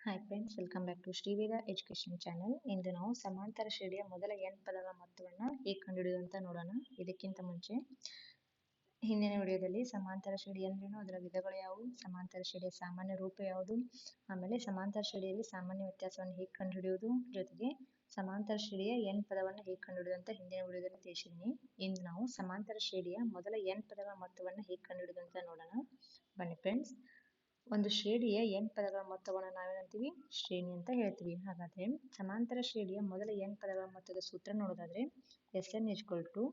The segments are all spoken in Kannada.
Hi friends welcome back to Shriveda education channel ಇಂದು ನಾವು ಸಮಾಂತರ ಶ್ರೇಣಿಯ ಮೊದಲ ಎನ್ ಪದಗಳ ಮೊತ್ತವನ್ನು ಹೇಗೆ ಕಂಡುಹಿಡಿಯೋದು ಅಂತ ನೋಡೋಣ. ಇದಕ್ಕಿಂತ ಮುಂಚೆ ಹಿಂದಿನ ವಿಡಿಯೋದಲ್ಲಿ ಸಮಾಂತರ ಶ್ರೇಣಿ ಅಂದ್ರೇನು ಅದರ ವಿಧಗಳು ಯಾವುವು, ಸಮಾಂತರ ಶ್ರೇಣಿಯ ಸಾಮಾನ್ಯ ರೂಪ ಯಾವುದು, ಆಮೇಲೆ ಸಮಾಂತರ ಶ್ರೇಣಿಯಲ್ಲಿ ಸಾಮಾನ್ಯ ವ್ಯತ್ಯಾಸವನ್ನು ಹೇಗೆ ಕಂಡುಹಿಡಿಯೋದು ಜೊತೆಗೆ ಸಮಾಂತರ ಶ್ರೇಣಿಯ ಎನ್ ಪದವನ್ನು ಹೇಗೆ ಕಂಡುಹಿಡಿಯೋದು ಅಂತ ಹಿಂದಿನ ವಿಡಿಯೋದಲ್ಲಿ ತಿಳಿಸಿದ್ದೀನಿ ಇಂದು ನಾವು ಸಮಾಂತರ ಶ್ರೇಣಿಯ ಮೊದಲ ಎನ್ ಪದಗಳ ಮೊತ್ತವನ್ನು ಹೇಗೆ ಕಂಡುಹಿಡಿಯೋದು ಅಂತ ನೋಡೋಣ. ಬನ್ನಿ ಫ್ರೆಂಡ್ಸ್ ಒಂದು ಶ್ರೇಣಿಯ ಎನ್ ಪದಗಳ ಮೊತ್ತವನ್ನು ನಾವೇನಂತೀವಿ ಶ್ರೇಣಿ ಅಂತ ಹೇಳ್ತೀವಿ. ಹಾಗಾದ್ರೆ ಸಮಾಂತರ ಶ್ರೇಣಿಯ ಮೊದಲ ಎನ್ ಪದಗಳ ಮೊತ್ತದ ಸೂತ್ರ ನೋಡೋದಾದ್ರೆ S N equal to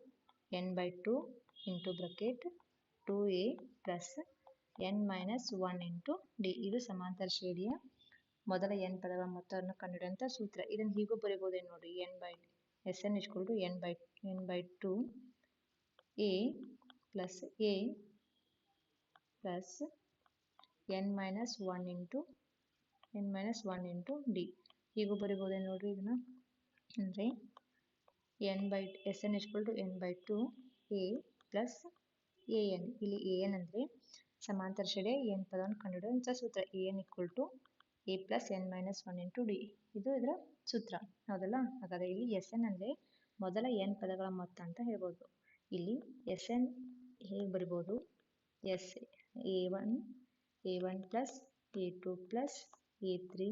N by two into bracket two A plus N minus one into D. ಇದು ಸಮಾಂತರ ಶ್ರೇಣಿಯ ಮೊದಲ ಎನ್ ಪದಗಳ ಮೊತ್ತವನ್ನು ಕಂಡುಹಿಡಿಯುವಂಥ ಸೂತ್ರ. ಇದನ್ನು ಹೀಗೂ ಬರಿಬೋದೇ ನೋಡಿ N by S N equal to N by N by two A plus A plus N minus one into N minus one into D ಹೀಗೂ ಬರಿಬೋದೇ ನೋಡ್ರಿ ಇದನ್ನ. ಅಂದರೆ N by S N equal to N by two A plus A N ಇಲ್ಲಿ ಎ ಎನ್ ಅಂದರೆ ಸಮಾಂತರ ಶೆಡೆ ಎನ್ ಪದವನ್ನು ಕಂಡುಹಿಡಿಯುವಂಥ ಸೂತ್ರ. A N equal to A plus N minus one into D ಇದು ಇದರ ಸೂತ್ರ. ಹೌದಲ್ಲ? ಹಾಗಾದರೆ ಇಲ್ಲಿ ಎಸ್ ಎನ್ ಅಂದರೆ ಮೊದಲ ಎನ್ ಪದಗಳ ಮೊತ್ತ ಅಂತ ಹೇಳ್ಬೋದು. ಇಲ್ಲಿ ಎಸ್ ಎನ್ ಹೇಗೆ ಬರಿಬೋದು? S A one A one plus A two plus A three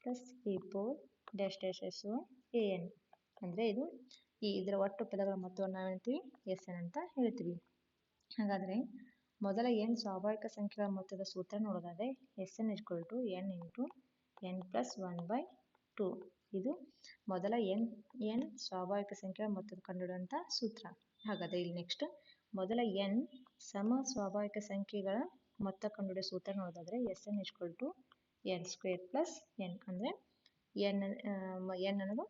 plus A four dash dash S A N ಅಂದರೆ ಇದು ಈ ಇದರ ಒಟ್ಟು ಪದಗಳ ಮೊತ್ತವನ್ನು ನಾವು ಹೇಳ್ತೀವಿ ಎಸ್ ಎನ್ ಅಂತ ಹೇಳ್ತೀವಿ. ಹಾಗಾದರೆ ಮೊದಲ ಎನ್ ಸ್ವಾಭಾವಿಕ ಸಂಖ್ಯೆಗಳ ಮೊತ್ತದ ಸೂತ್ರ ನೋಡೋದಾದರೆ S N equal to N into N plus one by two ಇದು ಮೊದಲ ಎನ್ ಎನ್ ಸ್ವಾಭಾವಿಕ ಸಂಖ್ಯೆಗಳ ಮೊತ್ತದ ಕಂಡುಹಿಡುವಂಥ ಸೂತ್ರ. ಹಾಗಾದರೆ ಇಲ್ಲಿ ನೆಕ್ಸ್ಟ್ ಮೊದಲ ಎನ್ ಸಮ ಸ್ವಾಭಾವಿಕ ಸಂಖ್ಯೆಗಳ ಮೊತ್ತ ಕಂಡುಹಿಡಿಯೋ ಸೂತ್ರ ನೋಡೋದಾದ್ರೆ S N equal to N square plus N ಅಂದರೆ ಎನ್ ಎನ್ ಅನ್ನೋದು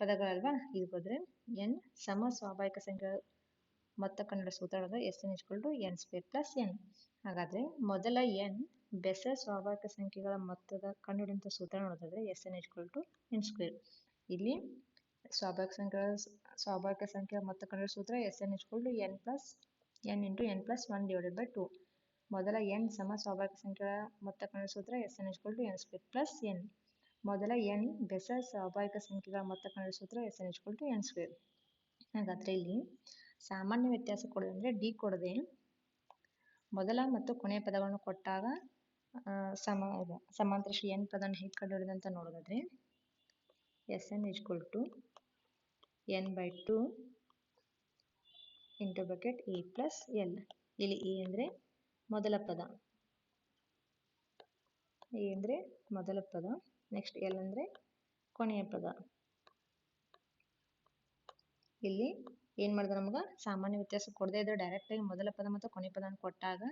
ಪದಗಳಲ್ವಾ? ಇದು ಬಂದರೆ ಎನ್ ಸಮ ಸ್ವಾಭಾವಿಕ ಸಂಖ್ಯೆಗಳ ಮೊತ್ತ ಕಂಡುಹಿಡಿಯೋ ಸೂತ್ರ ನೋಡಿದ್ರೆ S N equal to N square plus N. ಹಾಗಾದರೆ ಮೊದಲ ಎನ್ ಬೆಸ ಸ್ವಾಭಾವಿಕ ಸಂಖ್ಯೆಗಳ ಮೊತ್ತದ ಕಂಡುಹಿಡಿಯುವಂಥ ಸೂತ್ರ ನೋಡೋದಾದ್ರೆ S N equal to N square. ಇಲ್ಲಿ ಸ್ವಾಭಾವಿಕ ಸಂಖ್ಯೆಗಳ ಸ್ವಾಭಾವಿಕ ಸಂಖ್ಯೆಯ ಮೊತ್ತ ಕಂಡುಹಿಡಿಯೋ ಸೂತ್ರ S N equal to N plus N into N plus one divided by two. ಮೊದಲ ಎನ್ ಸಮ ಸ್ವಾಭಾವಿಕ ಸಂಖ್ಯೆಗಳ ಮೊತ್ತ ಕಂಡುಹಿಡಿಯೋ ಸೂತ್ರ S N equal to N square plus N. ಮೊದಲ ಎನ್ ಬೆಸ ಸ್ವಾಭಾವಿಕ ಸಂಖ್ಯೆಗಳ ಮೊತ್ತ ಕಂಡುಹಿಡಿಯೋ ಸೂತ್ರ S N equal to N square. ಹಾಗಾದರೆ ಇಲ್ಲಿ ಸಾಮಾನ್ಯ ವ್ಯತ್ಯಾಸ ಕೊಡೋದು ಅಂದರೆ ಡಿ ಕೊಡದೆ ಮೊದಲ ಮತ್ತು ಕೊನೆಯ ಪದಗಳನ್ನು ಕೊಟ್ಟಾಗ ಸಮ ಸಮಾಂತರ ಶ್ರೀ ಎನ್ ಪದವನ್ನು ಹೇಗೆ ಕಂಡುಹಿಡಿದು ಅಂತ ನೋಡೋದಾದರೆ S N equal to N by two into bracket A plus L ಇಲ್ಲಿ ಎ ಅಂದರೆ ಮೊದಲ ಪದ. ಎ ಅಂದರೆ ಮೊದಲ ಪದ. ನೆಕ್ಸ್ಟ್ ಎಲ್ ಅಂದರೆ ಕೊನೆಯ ಪದ. ಇಲ್ಲಿ ಏನು ಮಾಡಿದ್ರೆ ನಮ್ಗೆ? ಸಾಮಾನ್ಯ ವ್ಯತ್ಯಾಸ ಕೊಡದೇ ಇದ್ರೆ ಡೈರೆಕ್ಟಾಗಿ ಮೊದಲ ಪದ ಮತ್ತು ಕೊನೆ ಪದವನ್ನು ಕೊಟ್ಟಾಗ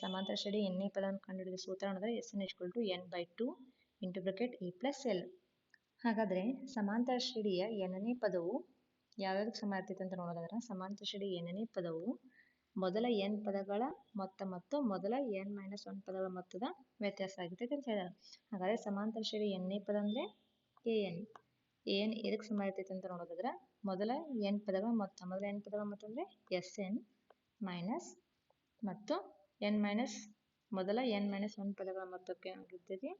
ಸಮಾಂತರ ಶ್ರೇಣಿ ಎನ್ನೇ ಪದವನ್ನು ಕಂಡುಹಿಡಿದ ಸೂತ್ರ ನೋಡಿದ್ರೆ S N equal to N by two into bracket A plus L ಹಾಗಾದರೆ ಸಮಾಂತರ ಶ್ರೇಡಿಯ ಎನ್ನನೇ ಪದವು ಯಾವ್ಯಾವ್ದಕ್ಕೆ ಸಮ ಇರ್ತೈತೆ ಅಂತ ನೋಡೋದಾದ್ರೆ ಸಮಾಂತರ ಶ್ರೇಣಿ ಪದವು, ಮೊದಲ ಎನ್ ಪದಗಳ ಮೊತ್ತ ಮತ್ತು ಮೊದಲ ಎನ್ ಮೈನಸ್ ಒನ್ ಪದಗಳ ಮೊತ್ತದ ವ್ಯತ್ಯಾಸ ಆಗಿರ್ತೈತೆ ಅಂತ ಹೇಳಿದಾರೆ ಹಾಗಾದ್ರೆ ಸಮಾಂತರ ಶ್ರೇಣಿ ಎನ್ನೇ ಪದ ಅಂದ್ರೆ ಎ ಎನ್. ಎನ್ ಎದಕ್ಕೆ ಸಮ ಇರ್ತೈತೆ ಅಂತ ನೋಡೋದಾದ್ರೆ, ಮೊದಲ ಎನ್ ಪದಗಳ ಮೊತ್ತ, ಮೊದಲ ಎನ್ ಪದಗಳ ಮೊತ್ತ ಅಂದ್ರೆ ಎಸ್ ಎನ್ ಮೈನಸ್ ಮತ್ತು ಎನ್ ಮೈನಸ್ ಮೊದಲ ಎನ್ ಮೈನಸ್ ಒನ್ ಪದಗಳ ಮೊತ್ತಕ್ಕೆ ಆಗಿರ್ತೈತಿ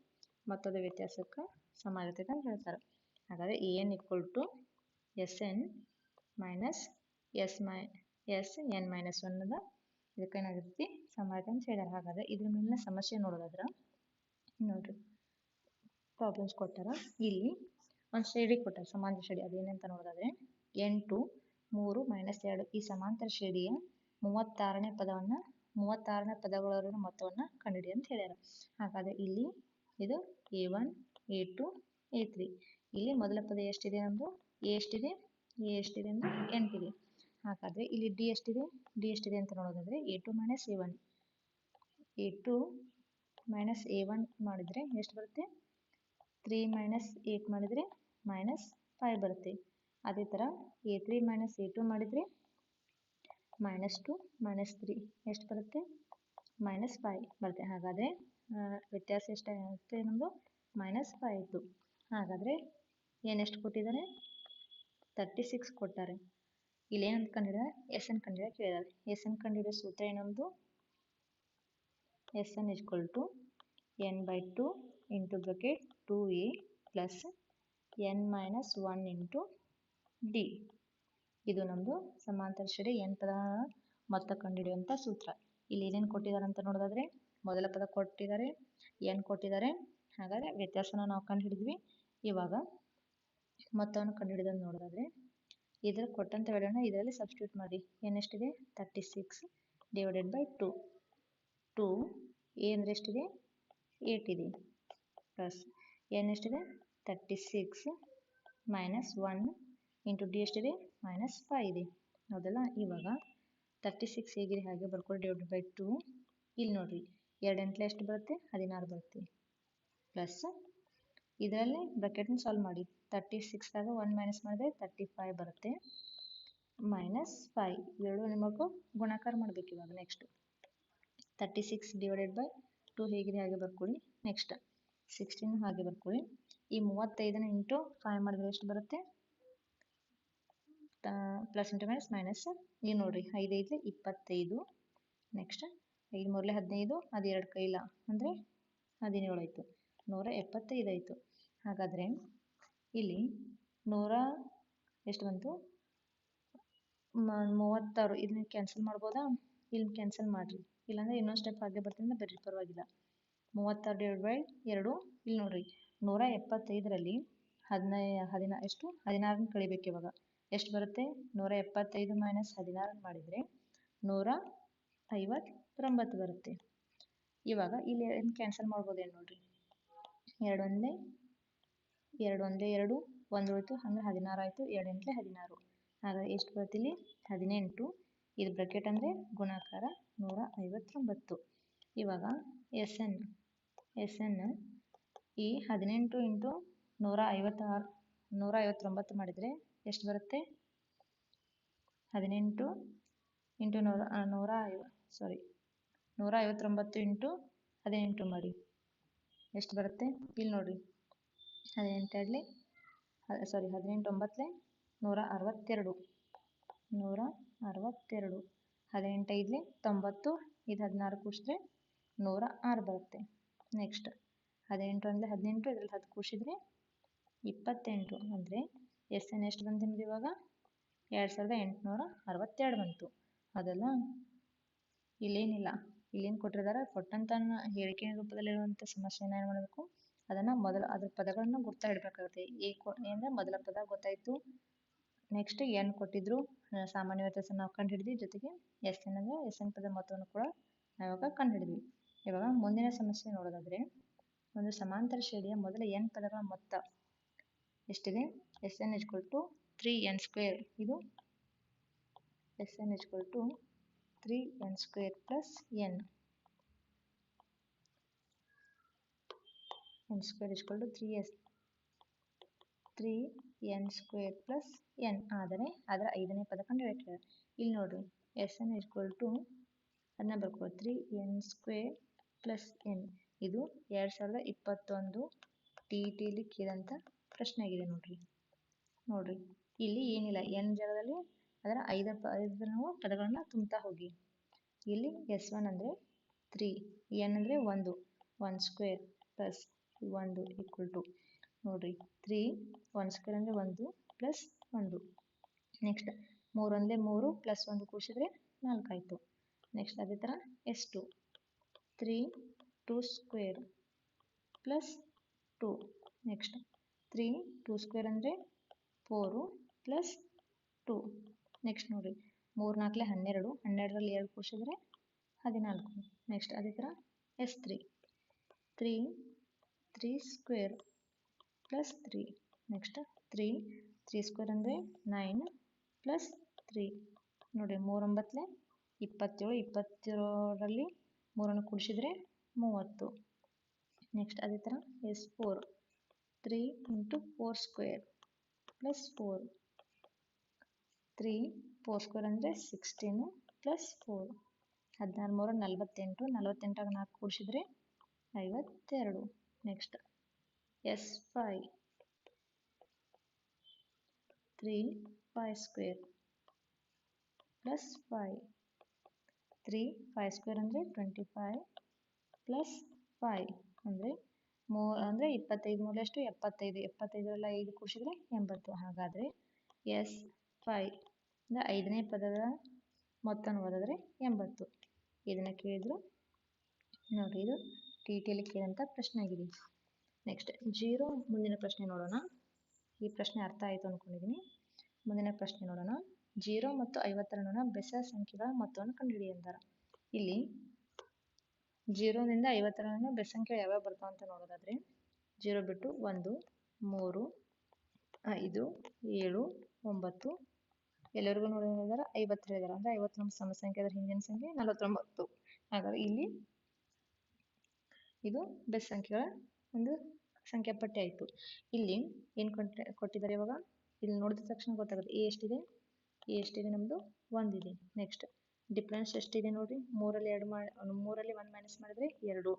ಮೊತ್ತದ ವ್ಯತ್ಯಾಸಕ್ಕೆ ಸಮ ಇರ್ತೈತೆ ಅಂತ ಹೇಳ್ತಾರೆ. ಹಾಗಾದ್ರೆ A N equal N minus S my S N minus one ಅದ ಇದಕ್ಕೆ ಸಮಾಧಾನ ಅಂತ ಹಾಗಾದರೆ ಇದ್ರ ಮೇಲಿನ ಸಮಸ್ಯೆ ನೋಡೋದಾದ್ರೆ, ನೋಡ್ರಿ. ಪ್ರಾಬ್ಲಮ್ಸ್ ಕೊಟ್ಟಾರ. ಇಲ್ಲಿ ಒಂದು ಶ್ರೇಡಿ ಕೊಟ್ಟಾರ, ಸಮಾಂತರ ಶ್ರೇಣಿ. ಅದೇನಂತ ನೋಡೋದಾದ್ರೆ, ಎಂಟು, ಮೂರು ಮೈನಸ್ ಎರಡು. ಈ ಸಮಾಂತರ ಶ್ರೇಡಿಯ ಮೂವತ್ತಾರನೇ ಪದವನ್ನು, ಮೂವತ್ತಾರನೇ ಪದಗಳ ಮೊತ್ತವನ್ನು ಕಂಡುಹಿಡಿ ಅಂತ ಹೇಳ್ಯಾರ. ಹಾಗಾದ್ರೆ ಇಲ್ಲಿ ಇದು A one A two A three ಇಲ್ಲಿ ಮೊದಲ ಪದ ಎಷ್ಟಿದೆ ನಮ್ಮದು ಎ ಎಷ್ಟಿದೆ? ಎ ಎಷ್ಟಿದೆ ಅಂದರೆ ಎಂಟಿದೆ. ಹಾಗಾದರೆ ಇಲ್ಲಿ ಡಿ ಎಷ್ಟಿದೆ? ಡಿ ಎಷ್ಟಿದೆ ಅಂತ ನೋಡೋದಾದರೆ A two minus A one. A two minus A one ಮಾಡಿದರೆ ಎಷ್ಟು ಬರುತ್ತೆ? ತ್ರೀ ಮೈನಸ್ ಏಟ್ ಮಾಡಿದರೆ ಮೈನಸ್ ಫೈವ್ ಬರುತ್ತೆ. ಅದೇ ಥರ A three minus A two ಮಾಡಿದರೆ ಮೈನಸ್ ಟು ಮೈನಸ್ ತ್ರೀ ಎಷ್ಟು ಬರುತ್ತೆ? ಮೈನಸ್ ಫೈವ್ ಬರುತ್ತೆ. ಹಾಗಾದರೆ ವ್ಯತ್ಯಾಸ ಎಷ್ಟಾಗುತ್ತೆ ನಮ್ಮದು ಮೈನಸ್ ಫೈವ್ ಆಯಿತು ಹಾಗಾದರೆ ಏನೆಷ್ಟು ಕೊಟ್ಟಿದ್ದಾರೆ? ತರ್ಟಿ ಸಿಕ್ಸ್ ಕೊಟ್ಟಾರೆ. ಇಲ್ಲಿ ಏನಂತ ಕಂಡಿಡ ಎಸ್ ಎನ್ ಕಂಡಿಡ ಕೇಳಿದ್ದಾರೆ ಎಸ್ ಎನ್ ಕಂಡಿಡೋ ಸೂತ್ರ ಏನೊಂದು? S N equal to N by two into bracket two A plus N minus one into D ಇದು ನಮ್ಮದು ಸಮಾಂತರ ಶ್ರೇಣಿ ಎನ್ ಪದ ಮೊತ್ತ ಕಂಡುಹಿಡಿಯುವಂಥ ಸೂತ್ರ. ಇಲ್ಲಿ ಏನೇನು ಕೊಟ್ಟಿದ್ದಾರೆ ಅಂತ ನೋಡೋದಾದ್ರೆ, ಮೊದಲ ಪದ ಕೊಟ್ಟಿದ್ದಾರೆ ಎನ್ ಕೊಟ್ಟಿದ್ದಾರೆ ಹಾಗಾದರೆ ವ್ಯತ್ಯಾಸನ ನಾವು ಕಂಡುಹಿಡಿದ್ವಿ. ಇವಾಗ ಮೊತ್ತವನ್ನು ಕಂಡುಹಿಡಿದನ್ನು ನೋಡೋದಾದ್ರೆ, ಇದರ ಕೊಟ್ಟಂತ ವ್ಯಾಲ್ಯೂನ ಇದರಲ್ಲಿ ಸಬ್ಸ್ಟಿಟ್ಯೂಟ್ ಮಾಡಿ. ಏನೆಷ್ಟಿದೆ thirty six divided by two two A ಅಂದರೆ ಎಷ್ಟಿದೆ? ಏಟ್ ಇದೆ. ಪ್ಲಸ್ ಎನ್ ಎಷ್ಟಿದೆ? Thirty six minus one into D ಎಷ್ಟಿದೆ? ಮೈನಸ್ ಫೈವ್ ಇದೆ. ಹೌದಲ್ಲ? ಇವಾಗ ತರ್ಟಿ ಸಿಕ್ಸ್ ಹೇಗಿದೆ? ಹಾಗೆ ಬರ್ಕೊಳ್ಳಿ ಡಿವೈಡೆಡ್ ಬೈ ಟು ಇಲ್ಲಿ ನೋಡಿರಿ. ಎರಡು ಎಂಟ್ಲೆ ಎಷ್ಟು ಬರುತ್ತೆ? ಹದಿನಾರು ಬರುತ್ತೆ. ಪ್ಲಸ್ ಇದರಲ್ಲಿ ಬ್ರಕೆಟ್ನ ಸಾಲ್ವ್ ಮಾಡಿ. ತರ್ಟಿ ಸಿಕ್ಸ್ದಾಗ ಒನ್ ಮೈನಸ್ ಮಾಡಿದ್ರೆ ತರ್ಟಿ ಫೈವ್ ಬರುತ್ತೆ. ಮೈನಸ್ ಫೈವ್ ಎರಡು ನಿಮಗೆ ಗುಣಾಕಾರ ಮಾಡಬೇಕು ಇವಾಗ next thirty six divided by two ಹೇಗಿದೆ ಹಾಗೆ ಬರ್ಕೊಳ್ಳಿ. ನೆಕ್ಸ್ಟ್ ಸಿಕ್ಸ್ಟೀನ್ ಹಾಗೆ ಬರ್ಕೊಳ್ಳಿ. ಈ ಮೂವತ್ತೈದನ ಇಂಟು ಫೈವ್ ಮಾಡಿದ್ರೆ ಎಷ್ಟು ಬರುತ್ತೆ? ಪ್ಲಸ್ ಇಂಟು ಮೈನಸ್ ಮೈನಸ್ ಈ ನೋಡಿರಿ ಐದೈದು ಐದು ಇಪ್ಪತ್ತೈದು. ನೆಕ್ಸ್ಟ್ ಐದು ಮೂರಲೆ ಹದಿನೈದು ಅದು ಎರಡು ಕೈಲ. ಅಂದರೆ ಹದಿನೇಳು ಆಯಿತು. ನೂರ ಎಪ್ಪತ್ತೈದು ಆಯಿತು. ಹಾಗಾದರೆ ಇಲ್ಲಿ ನೂರ ಎಷ್ಟು ಬಂತು? ಮೂವತ್ತಾರು. ಇದನ್ನ ಕ್ಯಾನ್ಸಲ್ ಮಾಡ್ಬೋದಾ? ಇಲ್ಲಿ ಕ್ಯಾನ್ಸಲ್ ಮಾಡಿರಿ. ಇಲ್ಲಾಂದ್ರೆ ಇನ್ನೊಂದು ಸ್ಟೆಪ್ ಹಾಗೆ ಬರ್ತೀನಿ ಬೇರೆ ಪರವಾಗಿಲ್ಲ. ಮೂವತ್ತಾರು ಡಿವೈಡ್ ಬೈ ಎರಡು, ಇಲ್ಲಿ ನೋಡಿರಿ. ನೂರ ಎಪ್ಪತ್ತೈದರಲ್ಲಿ ಹದಿನೈ, ಹದಿನ, ಎಷ್ಟು? ಹದಿನಾರನ್ನ ಕಳಿಬೇಕು ಇವಾಗ. ಎಷ್ಟು ಬರುತ್ತೆ? ನೂರ ಎಪ್ಪತ್ತೈದು ಮೈನಸ್ ಹದಿನಾರನ್ನು ಮಾಡಿದರೆ ನೂರ ಐವತ್ತೊಂಬತ್ತು ಬರುತ್ತೆ. ಇವಾಗ ಇಲ್ಲಿ ಏನು ಕ್ಯಾನ್ಸಲ್ ಮಾಡ್ಬೋದೇನು ನೋಡಿರಿ? ಎರಡೊಂದೇ ಎರಡು ಒಂದೇ ಎರಡು, ಒಂದು ಉಳಿತು ಹಂಗೆ ಹದಿನಾರು ಆಯಿತು, ಎರಡು ಎಂಟ್ಲೆ ಹದಿನಾರು. ಹಾಗಾಗಿ ಎಷ್ಟು ಬರುತ್ತೆ ಇಲ್ಲಿ ಹದಿನೆಂಟು. ಇದು ಬ್ರಕೆಟ್ ಅಂದರೆ ಗುಣಾಕಾರ ನೂರ ಐವತ್ತೊಂಬತ್ತು. ಇವಾಗ S n s N E ಹದಿನೆಂಟು ಇಂಟು ನೂರ ಐವತ್ತಾರು, ನೂರ ಐವತ್ತೊಂಬತ್ತು ಮಾಡಿದರೆ ಎಷ್ಟು ಬರುತ್ತೆ? ಹದಿನೆಂಟು ಇಂಟು ನೂರ ನೂರ ಐವ ಸಾರಿ ನೂರ ಐವತ್ತೊಂಬತ್ತು ಇಂಟು ಹದಿನೆಂಟು ಮಾಡಿ. ಎಷ್ಟು ಬರುತ್ತೆ? ಇಲ್ಲಿ ನೋಡಿರಿ. ಹದಿನೆಂಟರಲ್ಲಿ ಸಾರಿ ಹದಿನೆಂಟು ಒಂಬತ್ತಲೆ ನೂರ ಅರವತ್ತೆರಡು ನೂರ ಅರವತ್ತೆರಡು ಹದಿನೆಂಟು ಐದಲೆ ತೊಂಬತ್ತು, ಇದು ಹದಿನಾರು ಕೂಡಿಸಿದ್ರೆ ನೂರ ಆರು ಬರುತ್ತೆ. ನೆಕ್ಸ್ಟ್ ಹದಿನೆಂಟು ಅಂದರೆ ಹದಿನೆಂಟು, ಇದರಲ್ಲಿ ಹತ್ತು ಕೂಡಿಸಿದ್ರೆ ಇಪ್ಪತ್ತೆಂಟು, ಅಂದರೆ ಎಸ್ ಎನ್ ಎಷ್ಟು ಬಂತು ನಿಮ್ದು ಇವಾಗ? ಎರಡು ಸಾವಿರದ ಎಂಟುನೂರ ಅರವತ್ತೆರಡು ಬಂತು. ಅದಲ್ಲ ಇಲ್ಲೇನಿಲ್ಲ. ಇಲ್ಲೇನು ಕೊಟ್ಟಿರ್ತಾರೆ ಕೊಟ್ಟಂತ ಹೇಳಿಕೆ ರೂಪದಲ್ಲಿರುವಂಥ ಸಮಸ್ಯೆನ ಏನು ಮಾಡಬೇಕು? ಅದನ್ನು ಮೊದಲ ಅದ್ರ ಪದಗಳನ್ನು ಗುರ್ತಾ ಇಡಬೇಕಾಗುತ್ತೆ ಎ ಕೊ ಅಂದರೆ ಮೊದಲ ಪದ ಗೊತ್ತಾಯಿತು. ನೆಕ್ಸ್ಟ್ ಎನ್ ಕೊಟ್ಟಿದ್ರು ಸಾಮಾನ್ಯ ವ್ಯತ್ಯಾಸ ನಾವು ಕಂಡುಹಿಡಿದ್ವಿ. ಜೊತೆಗೆ ಎಸ್ ಎನ್ ಅಂದರೆ ಎಸ್ ಎನ್ ಪದ ಮೊತ್ತವನ್ನು ಕೂಡ ನಾವಿವಾಗ ಕಂಡುಹಿಡಿದ್ವಿ. ಇವಾಗ ಮುಂದಿನ ಸಮಸ್ಯೆ ನೋಡೋದಾದರೆ, ಒಂದು ಸಮಾಂತರ ಶ್ರೇಣಿಯ ಮೊದಲ ಎನ್ ಪದಗಳ ಮೊತ್ತ ಎಷ್ಟಿದೆ? S N equal to three N square. ಇದು S N equal to three N square plus N. N square ಇಸ್ಕೊಂಡು three S three N square plus N ಆದರೆ ಅದರ ಐದನೇ ಪದ ಕಂಡುಹಿಡಿತಾರೆ ಇಲ್ಲಿ ನೋಡಿರಿ ಎಸ್ ಎನ್ ಇಜ್ಕೊಲ್ ಟು ಅದನ್ನ ಬರ್ಕೋ three N square plus N ಇದು ಎರಡು ಸಾವಿರದ ಇಪ್ಪತ್ತೊಂದು ಟಿ ಇ ಟಿಲಿ ಕೇಳಿದಂಥ ಪ್ರಶ್ನೆ ಆಗಿದೆ ನೋಡ್ರಿ. ನೋಡ್ರಿ, ಇಲ್ಲಿ ಏನಿಲ್ಲ ಎನ್ ಜಾಗದಲ್ಲಿ ಅದರ ಐದು ಪ ಐದು ನಾವು ಪದಗಳನ್ನ ತುಂಬ್ತಾ ಹೋಗಿ. ಇಲ್ಲಿ ಎಸ್ ಒನ್ ಅಂದರೆ ತ್ರೀ ಎನ್ ಅಂದರೆ ಒಂದು ಒನ್ ಸ್ಕ್ವೇರ್ ಪ್ಲಸ್ ಒಂದು ಈಕ್ವಲ್ ಟು ನೋಡ್ರಿ ತ್ರೀ ಒನ್ ಸ್ಕ್ವೇರ್ ಅಂದರೆ ಒಂದು ಪ್ಲಸ್ ಒಂದು. ನೆಕ್ಸ್ಟ್ ಮೂರು ಅಂದರೆ ಮೂರು ಪ್ಲಸ್ ಒಂದು ಕೂಡಿಸಿದ್ರೆ ನಾಲ್ಕಾಯಿತು ನೆಕ್ಸ್ಟ್ ಅದೇ ಥರ S two three two square plus two next three two square ಅಂದರೆ ಫೋರು ಪ್ಲಸ್ ಟು ನೆಕ್ಸ್ಟ್ ನೋಡಿ ಮೂರು ನಾಲ್ಕಲೆ ಹನ್ನೆರಡು. ಹನ್ನೆರಡರಲ್ಲಿ ಎರಡು ಕೂಡಿಸಿದ್ರೆ ಹದಿನಾಲ್ಕು. ನೆಕ್ಸ್ಟ್ ಅದೇ ಥರ S three three three square plus three next three three square ಅಂದರೆ ನೈನ್ ಪ್ಲಸ್ ತ್ರೀ ನೋಡಿ ಮೂರೊಂಬತ್ತಲೆ ಇಪ್ಪತ್ತೇಳು. ಇಪ್ಪತ್ತೇಳರಲ್ಲಿ ಮೂರನ್ನು ಕೂಡಿಸಿದರೆ ಮೂವತ್ತು. ನೆಕ್ಸ್ಟ್ ಅದೇ ಥರ S four. Three into four square plus four three four square ಅಂದರೆ ಸಿಕ್ಸ್ಟೀನು ಪ್ಲಸ್ ಫೋರ್ ಹದಿನಾರು ಮೂರು ನಲ್ವತ್ತೆಂಟು. ನಲವತ್ತೆಂಟಾಗ ನಾಲ್ಕು ಕೂಡಿಸಿದರೆ ಐವತ್ತೆರಡು. Next S five three five square plus five three five square ಅಂದರೆ ಟ್ವೆಂಟಿ ಫೈ ಪ್ಲಸ್ ಫೈ ಅಂದರೆ ಮೂ, ಅಂದರೆ ಇಪ್ಪತ್ತೈದು ಮೂರು ಎಷ್ಟು ಎಪ್ಪತ್ತೈದು ಎಪ್ಪತ್ತೈದರಲ್ಲ ಐದು ಕೂಡಿಸಿದ್ರೆ ಎಂಬತ್ತು. ಹಾಗಾದರೆ ಎಸ್ ಫೈ ಅಂದರೆ ಐದನೇ ಪದದ ಮೊತ್ತನ ಓದಿದ್ರೆ ಎಂಬತ್ತು. ಇದನ್ನು ಕೇಳಿದ್ರು? ನೋಡಿ, ಇದು ಟಿ ಕೇಳಂತ ಪ್ರಶ್ನೆ ಆಗಿದೆ. ನೆಕ್ಸ್ಟ್ ಜೀರೋ ಮುಂದಿನ ಪ್ರಶ್ನೆ ನೋಡೋಣ. ಈ ಪ್ರಶ್ನೆ ಅರ್ಥ ಆಯಿತು ಅಂದ್ಕೊಂಡಿದ್ದೀನಿ ಮುಂದಿನ ಪ್ರಶ್ನೆ ನೋಡೋಣ. ಜೀರೋ ಮತ್ತು ಐವತ್ತರ ಬೆಸ ಸಂಖ್ಯೆಗಳ ಮೊತ್ತವನ್ನು ಕಂಡುಹಿಡಿ ಅಂತಾರೆ ಇಲ್ಲಿ ಜೀರೋನಿಂದ ಐವತ್ತರ ಬೆಸ ಸಂಖ್ಯೆ ಯಾವ್ಯಾವ ಬರ್ತಾವ ಅಂತ ನೋಡೋದಾದ್ರೆ, ಜೀರೋ ಬಿಟ್ಟು ಒಂದು, ಮೂರು, ಐದು, ಏಳು, ಒಂಬತ್ತು. ಎಲ್ಲರಿಗೂ ನೋಡಿ ಹೇಳಿದಾರೆ ಐವತ್ತರ ಇದ್ದಾರೆ ಅಂದ್ರೆ ಐವತ್ತು ನಮ್ಮ ಸಮ ಸಂಖ್ಯೆ ಅದರ ಹಿಂದಿನ ಸಂಖ್ಯೆ ನಲವತ್ತೊಂಬತ್ತು. ಹಾಗಾದ್ರೆ ಇಲ್ಲಿ ಇದು ಬೆಸ್ ಸಂಖ್ಯೆಗಳ ಒಂದು ಸಂಖ್ಯಾ ಪಟ್ಟಿ ಆಯಿತು. ಇಲ್ಲಿ ಏನು ಕೊಟ್ಟೆ ಕೊಟ್ಟಿದ್ದಾರೆ ಇವಾಗ? ಇಲ್ಲಿ ನೋಡಿದ ತಕ್ಷಣ ಗೊತ್ತಾಗುತ್ತೆ. ಎ ಎಷ್ಟಿದೆ? ಎ ಎಷ್ಟಿದೆ ನಮ್ಮದು ಒಂದಿದೆ ನೆಕ್ಸ್ಟ್ ಡಿಫ್ರೆನ್ಸ್ ಎಷ್ಟಿದೆ ನೋಡಿರಿ? ಮೂರಲ್ಲಿ ಎರಡು ಮಾಡಿ ಮೂರಲ್ಲಿ ಒಂದು ಮೈನಸ್ ಮಾಡಿದ್ರೆ ಎರಡು.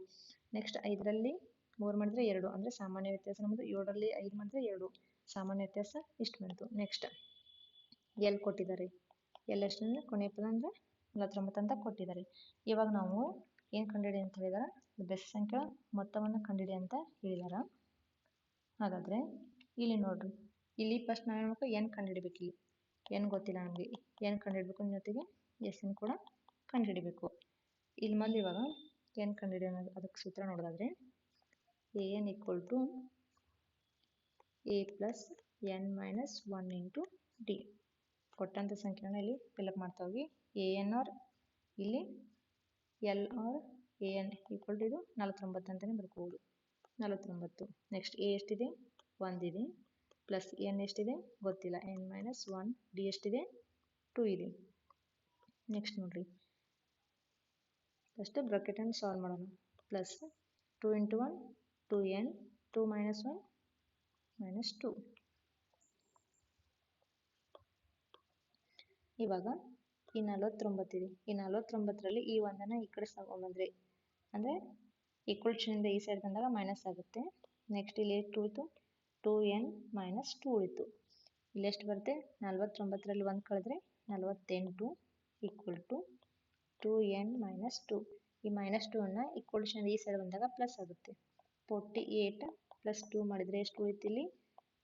ನೆಕ್ಸ್ಟ್ ಐದರಲ್ಲಿ ಮೂರು ಮಾಡಿದ್ರೆ ಎರಡು. ಅಂದರೆ ಸಾಮಾನ್ಯ ವ್ಯತ್ಯಾಸ ನಮ್ಮದು ಏಳರಲ್ಲಿ ಐದು ಮಾಡಿದ್ರೆ ಎರಡು. ಸಾಮಾನ್ಯ ವ್ಯತ್ಯಾಸ ಇಷ್ಟು ಬಂತು. ನೆಕ್ಸ್ಟ್ ಎಲ್ ಕೊಟ್ಟಿದ್ದಾರೆ? ಎಲ್ ಎಷ್ಟಂದ್ರೆ ಕೊನೆಯ ಪದ ಅಂದರೆ ನಲವತ್ತೊಂಬತ್ತು ಅಂತ ಕೊಟ್ಟಿದ್ದಾರೆ. ಇವಾಗ ನಾವು ಏನು ಕಂಡುಹಿಡಿ ಅಂತ ಹೇಳಿದಾರೆ? ಬೆಸ್ಟ್ ಸಂಖ್ಯೆ ಮೊತ್ತವನ್ನು ಕಂಡುಹಿಡಿ ಅಂತ ಹೇಳಿದಾರ. ಹಾಗಾದರೆ ಇಲ್ಲಿ ನೋಡ್ರಿ, ಇಲ್ಲಿ ಫಸ್ಟ್ ನಾವು ಹೇಳ್ಬೇಕು ಎನ್ ಕಂಡುಹಿಡಿಬೇಕು ಇಲ್ಲಿ. ಏನು ಗೊತ್ತಿಲ್ಲ ನಮಗೆ. ಎನ್ ಕಂಡುಹಿಡ್ಬೇಕು ಜೊತೆಗೆ ಎಸ್ ಎನ್ ಕೂಡ ಕಂಡುಹಿಡಿಬೇಕು. ಇಲ್ಲಿ ಮೊದಲು ಇವಾಗ ಎನ್ ಕಂಡುಹಿಡಿಯೋಣ ಅದಕ್ಕೆ ಸೂತ್ರ ನೋಡೋದಾದ್ರೆ A N equal to A plus N minus one into D ಕೊಟ್ಟಂಥ ಸಂಖ್ಯೆನ ಇಲ್ಲಿ ಫಿಲಪ್ ಮಾಡ್ತಾ ಹೋಗಿ ಎ ಎನ್ ಆರ್ ಇಲ್ಲಿ L R A N equal to ಇದು ನಲವತ್ತೊಂಬತ್ತು ಅಂತಲೇ ಬರ್ಕೋಬೋದು. ನಲವತ್ತೊಂಬತ್ತು. ನೆಕ್ಸ್ಟ್ ಎ ಎಷ್ಟಿದೆ? ಒಂದಿದೆ. ಪ್ಲಸ್ ಎನ್ ಎಷ್ಟಿದೆ? ಗೊತ್ತಿಲ್ಲ. ಎನ್ ಮೈನಸ್ ಒನ್ ಡಿ ಎಷ್ಟಿದೆ? ಟೂ ಇದೆ. ನೆಕ್ಸ್ಟ್ ನೋಡಿರಿ. ಫಸ್ಟ್ ಬ್ರಾಕೆಟನ್ನು ಸಾಲ್ವ್ ಮಾಡೋಣ. Plus two into one two N two minus one minus two ಇವಾಗ ಈ ನಲವತ್ತೊಂಬತ್ತಿದೆ ಈ ನಲವತ್ತೊಂಬತ್ತರಲ್ಲಿ ಈ ಒಂದನ್ನು ಈ ಕಡೆ ತಗೊಂಬಂದ್ರೆ ಅಂದರೆ ಈಕ್ವಲ್ ಚಿಹ್ನೆಯಿಂದ ಈ ಸೈಡ್ ಬಂದಾಗ ಮೈನಸ್ ಆಗುತ್ತೆ. ನೆಕ್ಸ್ಟ್ ಇಲ್ಲಿ ಎಷ್ಟು ಉಳಿತು. ಟೂ ಎನ್ ಮೈನಸ್ ಟೂ ಉಳಿತು. ಇಲ್ಲಿ ಎಷ್ಟು ಬರುತ್ತೆ? ನಲ್ವತ್ತೊಂಬತ್ತರಲ್ಲಿ ಒಂದು ಕಳೆದ್ರೆ ನಲ್ವತ್ತೆಂಟು equal to two N minus two ಈ ಮೈನಸ್ ಟೂ ಅನ್ನು ಈಕ್ವಲ್ ಚಿಹ್ನೆ ಈ ಸೈಡ್ ಬಂದಾಗ ಪ್ಲಸ್ ಆಗುತ್ತೆ. ಫೋರ್ಟಿ ಏಯ್ಟ್ ಪ್ಲಸ್ ಟೂ ಮಾಡಿದರೆ ಎಷ್ಟು ಉಳಿತು ಇಲ್ಲಿ?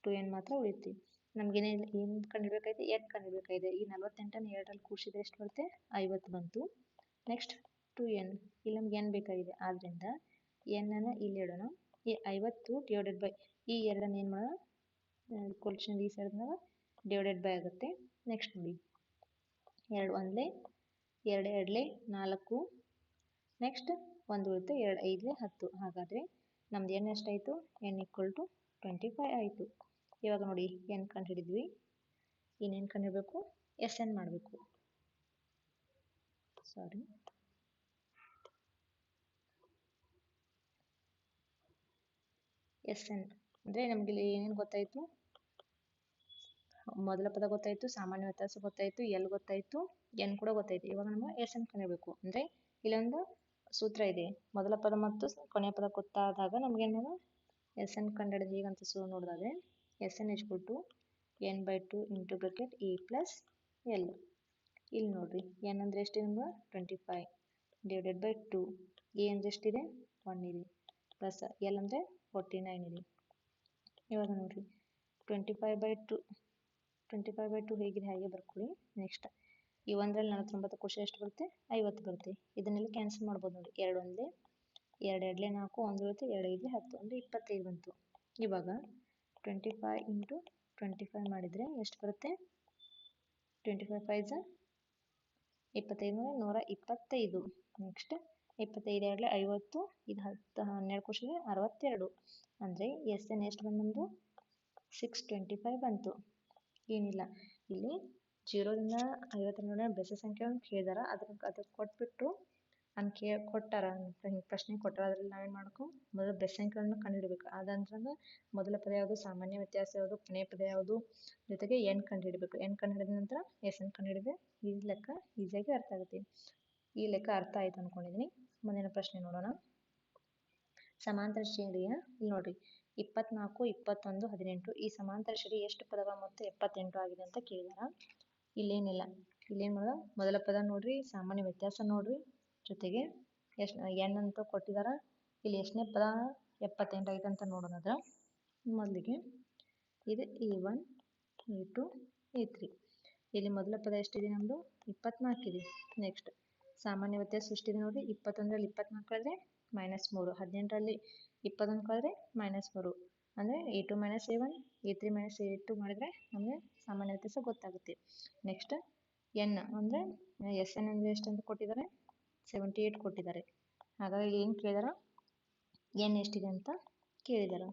ಟೂ ಎನ್ ಮಾತ್ರ ಉಳಿತು. ನಮಗೇನೇ ಏನು ಕಂಡುಹಿಡಬೇಕಾಯ್ತು ಎನ್ ಕಂಡುಹಿಡಬೇಕಾಗಿದೆ ಈ ನಲ್ವತ್ತೆಂಟನ್ನು ಎರಡರಲ್ಲಿ ಕೂಡಿಸಿದ್ರೆ ಎಷ್ಟು ಬರುತ್ತೆ? ಐವತ್ತು ಬಂತು. Next two N. ಇಲ್ಲಿ ನಮ್ಗೆ ಎನ್ ಬೇಕಾಗಿದೆ. ಆದ್ದರಿಂದ ಎನ್ನನ್ನು ಇಲ್ಲಿ ಇಡೋಣ. ಈ ಐವತ್ತು ಡಿವೈಡೆಡ್ ಬೈ ಈ ಎರಡನ್ನು ಏನು ಮಾಡೋಣ? ಕೊಲ್ಷನ್ ಈ ಸೈಡ್ನಾಗ ಡಿವೈಡೆಡ್ ಬೈ ಆಗುತ್ತೆ. ನೆಕ್ಸ್ಟ್ ನೋಡಿ. ಎರಡು ಒಂದಲೇ, ಎರಡು ಎರಡಲೆ, ನಾಲ್ಕು. ನೆಕ್ಸ್ಟ್ ಒಂದು ಉಳಿತು, ಎರಡು ಐದಲೇ, ಹತ್ತು. ಹಾಗಾದರೆ ನಮ್ದು ಎನ್ ಎಷ್ಟಾಯಿತು? N equal to twenty five ಆಯಿತು. ಇವಾಗ ನೋಡಿ, ಎನ್ ಕಂಡು ಹಿಡಿದ್ವಿ ಇನ್ನೇನು ಕಂಡು ಹಿಡಬೇಕು ಎಸ್ ಎನ್ ಮಾಡಬೇಕು. ಸಾರಿ ಎಸ್ ಎನ್ ಅಂದರೆ ನಮಗೆ ಇಲ್ಲಿ ಏನೇನು ಗೊತ್ತಾಯಿತು? ಮೊದಲ ಪದ ಗೊತ್ತಾಯಿತು, ಸಾಮಾನ್ಯ ವ್ಯತ್ಯಾಸ ಗೊತ್ತಾಯಿತು ಎಲ್ ಗೊತ್ತಾಯಿತು ಎನ್ ಕೂಡ ಗೊತ್ತಾಯಿತು. ಇವಾಗ ನಮಗೆ ಎಸ್ ಎನ್ ಕಂಡುಹಿಡಬೇಕು ಅಂದರೆ ಇಲ್ಲೊಂದು ಸೂತ್ರ ಇದೆ. ಮೊದಲ ಪದ ಮತ್ತು ಕೊನೆಯ ಪದ ಗೊತ್ತಾದಾಗ ನಮಗೇನು ಎಸ್ ಎನ್ ಕಂಡುಹಿಡಿದು ಹೇಗಂತ ಸು ನೋಡಿದಾದ್ರೆ S N two N by two into bracket A plus L ಇಲ್ಲಿ ನೋಡಿರಿ ಎನ್ ಅಂದರೆ ಎಷ್ಟಿದೆ ನಮ್ಗೆ? Twenty five divided by two A ಅಂದರೆ ಎಷ್ಟಿದೆ? ಒನ್ ಇದೆ. ಪ್ಲಸ್ ಎಲ್ ಅಂದರೆ ಫೋರ್ಟಿ ನೈನ್ ಇದೆ ಇವಾಗ ನೋಡಿರಿ twenty five by two twenty five by two ಹೇಗಿದೆ, ಹಾಗೆ ಬರ್ಕೊಳ್ಳಿ. ನೆಕ್ಸ್ಟ್ ಈ ಒಂದರಲ್ಲಿ ನಲವತ್ತೊಂಬತ್ತು ಖುಷಿ ಎಷ್ಟು ಬರುತ್ತೆ? ಐವತ್ತು ಬರುತ್ತೆ. ಇದನ್ನೆಲ್ಲ ಕ್ಯಾನ್ಸಲ್ ಮಾಡ್ಬೋದು ನೋಡಿ. ಎರಡು ಒಂದೇ, ಎರಡು ಎರಡಲೇ ನಾಲ್ಕು, ಒಂದು ಬರುತ್ತೆ ಎರಡು ಐದು ಹತ್ತು ಅಂದರೆ ಇಪ್ಪತ್ತೈದು ಬಂತು. ಇವಾಗ twenty five into twenty five ಮಾಡಿದರೆ ಎಷ್ಟು ಬರುತ್ತೆ? ಟ್ವೆಂಟಿ ಫೈವ್ ಫೈವ್ಸ ಇಪ್ಪತ್ತೈದು ನೂರ ಇಪ್ಪತ್ತೈದು. ನೆಕ್ಸ್ಟ್ ಇಪ್ಪತ್ತೈದು ಎರಡಲೇ ಐವತ್ತು, ಇದು ಹತ್ತು, ಹನ್ನೆರಡು ಕ್ವಶನ್ಗೆ ಅರವತ್ತೆರಡು. ಅಂದರೆ ಎಸ್ ಎನ್ ಎಷ್ಟು ಬಂದು ನಮ್ಮದು ಸಿಕ್ಸ್ ಟ್ವೆಂಟಿ ಫೈವ್ ಬಂತು. ಏನಿಲ್ಲ. ಇಲ್ಲಿ ಜೀರೋದಿಂದ ಐವತ್ತರ ನಡುವೆ ಬೆಸ ಸಂಖ್ಯೆಯನ್ನು ಕೇಳಿದಾರ. ಅದ್ರ ಅದಕ್ಕೆ ಕೊಟ್ಬಿಟ್ಟು ನಾನು ಕೇ, ಕೊಟ್ಟಾರ. ಹಿಂಗೆ ಪ್ರಶ್ನೆ ಕೊಟ್ಟಾರ. ಅದ್ರಲ್ಲಿ ನಾವೇನು ಮಾಡ್ಕೊ ಮೊದಲು ಬೆಸ ಸಂಖ್ಯೆಗಳನ್ನು ಕಂಡುಹಿಡಬೇಕು. ಅದಂತಂದ್ರೆ ಮೊದಲ ಪದ ಯಾವುದು? ಸಾಮಾನ್ಯ ವ್ಯತ್ಯಾಸ ಯಾವುದು? ಕೊನೆಯ ಪದ ಯಾವುದು? ಜೊತೆಗೆ ಎನ್ ಕಂಡುಹಿಡಬೇಕು. ಎನ್ ಕಂಡುಹಿಡಿದ ನಂತರ ಎಸ್ ಎನ್ ಕಂಡುಹಿಡಿದೆ ಈ ಲೆಕ್ಕ ಈಸಿಯಾಗಿ ಅರ್ಥ ಆಗುತ್ತೆ. ಈ ಲೆಕ್ಕ ಅರ್ಥ ಆಯ್ತು ಅಂದ್ಕೊಂಡಿದ್ದೀನಿ ಮುಂದಿನ ಪ್ರಶ್ನೆ ನೋಡೋಣ. ಸಮಾಂತರ ಶ್ರೇಣಿಯ, ಇಲ್ಲಿ ನೋಡ್ರಿ, ಇಪ್ಪತ್ನಾಲ್ಕು, ಇಪ್ಪತ್ತೊಂದು, ಹದಿನೆಂಟು, ಈ ಸಮಾಂತರ ಶ್ರೇಣಿ ಎಷ್ಟು ಪದಗಳ ಮೊತ್ತ ಎಪ್ಪತ್ತೆಂಟು ಆಗಿದೆ ಅಂತ ಕೇಳಿದಾರ. ಇಲ್ಲೇನಿಲ್ಲ. ಇಲ್ಲೇನ್ ಮಾಡೋದು ಮೊದಲ ಪದ ನೋಡ್ರಿ, ಸಾಮಾನ್ಯ ವ್ಯತ್ಯಾಸ ನೋಡ್ರಿ. ಜೊತೆಗೆ ಎಷ್ಟು, ಎನ್ ಅಂತ ಕೊಟ್ಟಿದಾರ. ಇಲ್ಲಿ ಎಷ್ಟನೇ ಪದ ಎಪ್ಪತ್ತೆಂಟು ಆಗಿದೆ ಅಂತ ನೋಡೋಣ ಅದ್ರ. ಮೊದಲಿಗೆ ಇದು A one, A two, A three. ಇಲ್ಲಿ ಮೊದಲ ಪದ ಎಷ್ಟಿದೆ ನಮ್ಮದು ಇಪ್ಪತ್ನಾಲ್ಕು ಇದೆ. ನೆಕ್ಸ್ಟ್. ಸಾಮಾನ್ಯ ವ್ಯತ್ಯಾಸ ಎಷ್ಟಿದೆ ನೋಡಿ ಇಪ್ಪತ್ತೊಂದರಲ್ಲಿ ಇಪ್ಪತ್ನಾಲ್ಕು ಕಳೆದ್ರೆ ಮೈನಸ್ ಮೂರು. ಹದಿನೆಂಟರಲ್ಲಿ ಇಪ್ಪತ್ತೊಂದು ಕಳೆದ್ರೆ ಮೈನಸ್ ಮೂರು. ಅಂದರೆ A two minus A one A three minus A two ಮಾಡಿದ್ರೆ ನಮಗೆ ಸಾಮಾನ್ಯ ವ್ಯತ್ಯಾಸ ಗೊತ್ತಾಗುತ್ತೆ. ನೆಕ್ಸ್ಟ್ ಎನ್ ಅಂದರೆ ಎಸ್ ಎನ್ ಅಂದರೆ ಎಷ್ಟು ಅಂತ ಕೊಟ್ಟಿದ್ದಾರೆ? ಸೆವೆಂಟಿ ಏಯ್ಟ್ ಕೊಟ್ಟಿದ್ದಾರೆ. ಹಾಗಾಗಿ ಏನು ಕೇಳಿದಾರ? ಎನ್ ಎಷ್ಟಿದೆ ಅಂತ ಕೇಳಿದಾರ.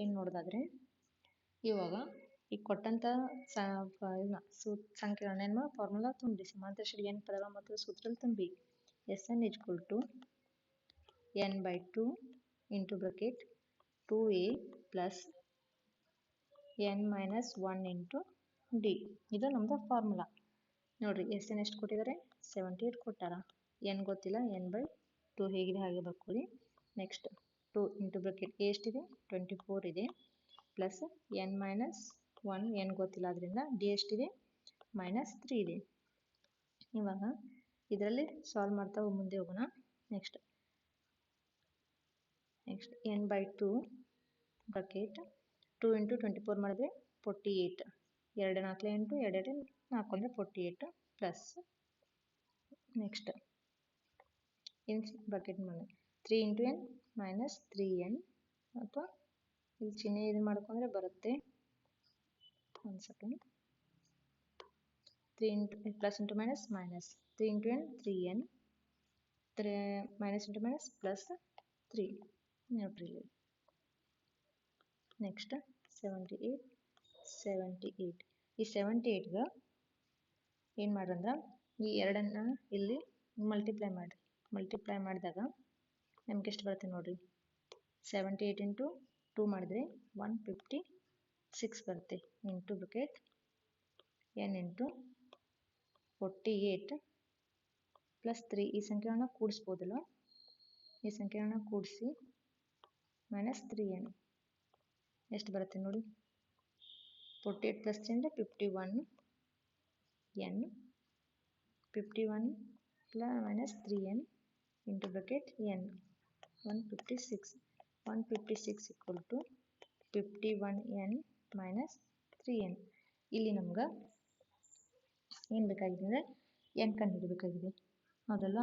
ಏನು ನೋಡೋದಾದ್ರೆ ಇವಾಗ ಈಗ ಕೊಟ್ಟಂತ ಸೂ ಸಂಖ್ಯೆಗಳನ್ನ ಫಾರ್ಮುಲಾ ತುಂಬಿ ಸಮಾಂತರ ಶ್ರೇಣಿ ಎನ್ ಪದಗಳ ಮತ್ತು ಸೂತ್ರದಲ್ಲಿ ತುಂಬಿ S N equal to N by two into bracket two A plus N minus one into D ಇದು ನಮ್ದು ಫಾರ್ಮುಲಾ ನೋಡಿರಿ ಎಸ್ ಎನ್ ಎಷ್ಟು ಕೊಟ್ಟಿದ್ದಾರೆ ಸೆವೆಂಟಿ ಏಟ್ ಕೊಟ್ಟಾರ. ಏನು ಗೊತ್ತಿಲ್ಲ ಎನ್ ಬೈ ಟು ಹೇಗಿದೆ, ಹಾಗೆ ಬರ್ಕೊಳ್ಳಿ. ನೆಕ್ಸ್ಟ್ ಟು ಇಂಟು ಬ್ರಕೆಟ್ ಎಷ್ಟಿದೆ? ಟ್ವೆಂಟಿ ಫೋರ್ ಇದೆ. ಪ್ಲಸ್ ಎನ್ ಮೈನಸ್ ಒನ್ ಏನು ಗೊತ್ತಿಲ್ಲ ಅದರಿಂದ ಡಿ ಎಷ್ಟಿದೆ ಮೈನಸ್ ತ್ರೀ ಇದೆ. ಇವಾಗ ಇದರಲ್ಲಿ ಸಾಲ್ವ್ ಮಾಡ್ತಾ ಮುಂದೆ ಹೋಗೋಣ. Next next N by two bracket two into twenty four ಮಾಡಿದ್ರೆ ಫೋರ್ಟಿ ಏಯ್ಟ್ ಎರಡು ನಾಲ್ಕು ಎಂಟು, ಎರಡೆರಡು ನಾಲ್ಕು ಅಂದರೆ forty eight plus next N bracket ಮಾಡಿ. Three into N minus three N ಅಥವಾ ಇಲ್ಲಿ ಚಿಹ್ನೆ ಇದು ಮಾಡ್ಕೊಂಡ್ರೆ ಬರುತ್ತೆ. Into plus into minus minus three into N three N three minus into minus plus three ನೋಡ್ರಿ next seventy eight seventy eight ಈ ಸೆವೆಂಟಿ ಏಯ್ಟ್ಗೆ ಏನು ಮಾಡ್ರಂದ್ರೆ ಈ ಎರಡನ್ನು ಇಲ್ಲಿ ಮಲ್ಟಿಪ್ಲೈ ಮಾಡಿರಿ ಮಲ್ಟಿಪ್ಲೈ ಮಾಡಿದಾಗ ನಮ್ಗೆ ಎಷ್ಟು ಬರುತ್ತೆ ನೋಡಿರಿ? ಸೆವೆಂಟಿ ಏಯ್ಟ್ ಇಂಟು ಟೂ ಮಾಡಿದ್ರೆ ಒನ್ ಫಿಫ್ಟಿ ಸಿಕ್ಸ್ ಬರುತ್ತೆ. Into bracket N into forty eight plus three ಈ ಸಂಖ್ಯೆಗಳನ್ನ ಕೂಡಿಸ್ಬೋದಲ್ಲ ಈ ಸಂಖ್ಯೆಗಳನ್ನ ಕೂಡಿಸಿ ಮೈನಸ್ ತ್ರೀ ಎನ್ ಎಷ್ಟು ಬರುತ್ತೆ ನೋಡಿ? ಫೋರ್ಟಿ ಏಯ್ಟ್ ಪ್ಲಸ್ ತ್ರೀ ಅಂದರೆ fifty one N fifty one ಪ್ಲ minus three N into bracket N one fifty six one fifty six equal to fifty one N minus three N ಇಲ್ಲಿ ನಮ್ಗೆ ಏನು ಬೇಕಾಗಿದೆ ಅಂದರೆ ಎನ್ ಕಂಡುಹಿಡಬೇಕಾಗಿದೆ. ಹೌದಲ್ಲ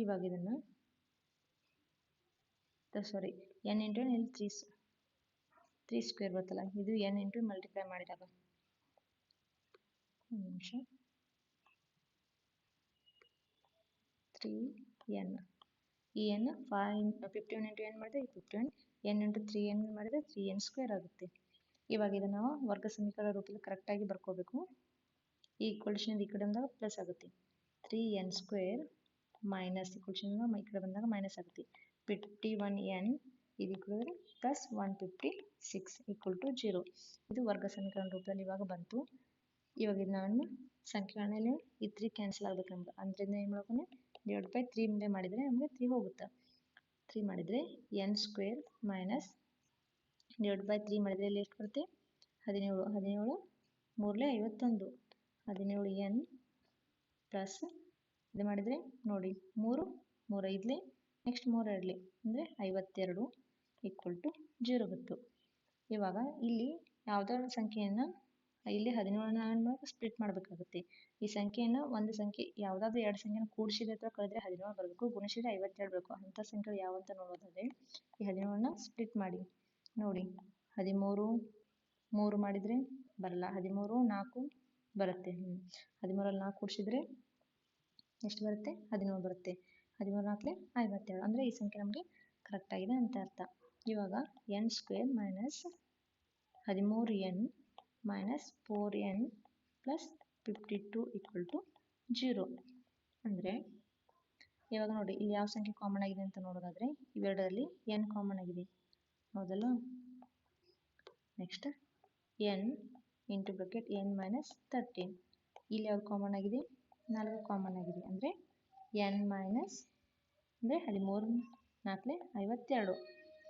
ಇವಾಗ ಇದನ್ನು ಸಾರಿ ಎನ್ ಇಂಟು ಇಲ್ಲಿ ತ್ರೀ ತ್ರೀ ಸ್ಕ್ವೇರ್ ಬರ್ತಲ್ಲ ಇದು ಎನ್ ಇಂಟು ಮಲ್ಟಿಪ್ಲೈ ಮಾಡಿದಾಗ. ಒಂದು ನಿಮಿಷ. ತ್ರೀ ಎನ್ ಈ n five fifty one into ಏನು ಮಾಡಿದೆ fifty one n into three n ಮಾಡಿದರೆ ತ್ರೀ ಎನ್ ಸ್ಕ್ವೇರ್ ಆಗುತ್ತೆ. ಇವಾಗ ಇದನ್ನು ನಾವು ವರ್ಗ ಸಮೀಕರಣ ರೂಪದಲ್ಲಿ ಕರೆಕ್ಟಾಗಿ ಬರ್ಕೋಬೇಕು. ಈ ಈಕ್ವಲ್ಷನ್ ಈ ಕಡೆ ಬಂದಾಗ ಪ್ಲಸ್ ಆಗುತ್ತೆ. Three n square minus equation ಈ ಕಡೆ ಬಂದಾಗ ಮೈನಸ್ ಆಗುತ್ತೆ. ಫಿಫ್ಟಿ ಒನ್ ಎನ್ ಇದು equal plus one fifty six equal to zero ಇದು ವರ್ಗ ಸಮೀಕರಣ ರೂಪದಲ್ಲಿ ಇವಾಗ ಬಂತು. ಇವಾಗ ನಾನು ಸಂಖ್ಯೆಗಳಲ್ಲಿ ಈ ತ್ರೀ ಕ್ಯಾನ್ಸಲ್ ಆಗ್ಬೇಕು ನಮ್ಗೆ ಅದರಿಂದ ಏನು ಮಾಡ್ಕೊಂಡು ಡಿವೈಡ್ ಬೈ ತ್ರೀ ಮುಂದೆ ಮಾಡಿದರೆ ನಮಗೆ ತ್ರೀ ಹೋಗುತ್ತೆ. ತ್ರೀ ಮಾಡಿದರೆ n square minus divide by three ಮಾಡಿದರೆ ಇಲ್ಲಿ ಎಷ್ಟು ಬರುತ್ತೆ? ಹದಿನೇಳು. ಹದಿನೇಳು ಮೂರಲೇ ಐವತ್ತೊಂದು. ಹದಿನೇಳು ಎನ್ ಪ್ಲಸ್ ಇದು ಮಾಡಿದರೆ ನೋಡಿ, ಮೂರು ಮೂರು ಐದಲೇ ನೆಕ್ಸ್ಟ್ ಮೂರು ಎರಡಲಿ, ಅಂದರೆ ಐವತ್ತೆರಡು ಈಕ್ವಲ್ ಟು ಜೀರೋ ಬಂತು ಇವಾಗ ಇಲ್ಲಿ ಯಾವುದಾದ್ರು ಸಂಖ್ಯೆಯನ್ನು ಇಲ್ಲಿ ಹದಿನೇಳನ್ನ ಮಾಡಿ ಸ್ಪ್ಲಿಟ್ ಮಾಡಬೇಕಾಗುತ್ತೆ. ಈ ಸಂಖ್ಯೆಯನ್ನು ಒಂದು ಸಂಖ್ಯೆ ಯಾವುದಾದ್ರೂ ಎರಡು ಸಂಖ್ಯೆನ ಕೂಡಿಸಿದರೆ ಅಥವಾ ಕಳೆದ್ರೆ ಹದಿನೇಳು ಬರಬೇಕು, ಗುಣಿಸಿದ್ರೆ ಐವತ್ತೆರಡು ಬೇಕು ಅಂಥ ಸಂಖ್ಯೆಗಳು ಯಾವ ಅಂತ ನೋಡೋದಾದರೆ, ಈ ಹದಿನೇಳನ್ನ ಸ್ಪ್ಲಿಟ್ ಮಾಡಿ. ನೋಡಿ, ಹದಿಮೂರು, ಮೂರು ಮಾಡಿದರೆ ಬರಲ್ಲ. ಹದಿಮೂರು, ನಾಲ್ಕು ಬರುತ್ತೆ. ಹ್ಞೂ ಹದಿಮೂರಲ್ಲಿ ನಾಲ್ಕು ಕೂಡಿಸಿದ್ರೆ ಎಷ್ಟು ಬರುತ್ತೆ? ಹದಿನೇಳು ಬರುತ್ತೆ. ಹದಿಮೂರು ನಾಲ್ಕಲೆ ಐವತ್ತೇಳು. ಅಂದರೆ ಈ ಸಂಖ್ಯೆ ನಮಗೆ ಕರೆಕ್ಟಾಗಿದೆ ಅಂತ ಅರ್ಥ. ಇವಾಗ ಎನ್ ಸ್ಕ್ವೇರ್ ಮೈನಸ್ ಹದಿಮೂರು n minus four n plus fifty two equal to zero ಅಂದರೆ ಇವಾಗ ನೋಡಿ, ಇಲ್ಲಿ ಯಾವ ಸಂಖ್ಯೆ ಕಾಮನ್ ಆಗಿದೆ ಅಂತ ನೋಡೋದಾದರೆ, ಇವೆರಡರಲ್ಲಿ ಎನ್ ಕಾಮನ್ ಆಗಿದೆ. ಹೌದಲ್ಲ next n into bracket n minus thirteen ಇಲ್ಲಿ ಯಾವ್ದು ಕಾಮನ್ ಆಗಿದೆ? ನಾಲ್ಕು ಕಾಮನ್ ಆಗಿದೆ. ಅಂದರೆ ಎನ್ ಮೈನಸ್ ಅಂದರೆ ಹದಿಮೂರು ನಾಲ್ಕಲೆ ಐವತ್ತೆರಡು.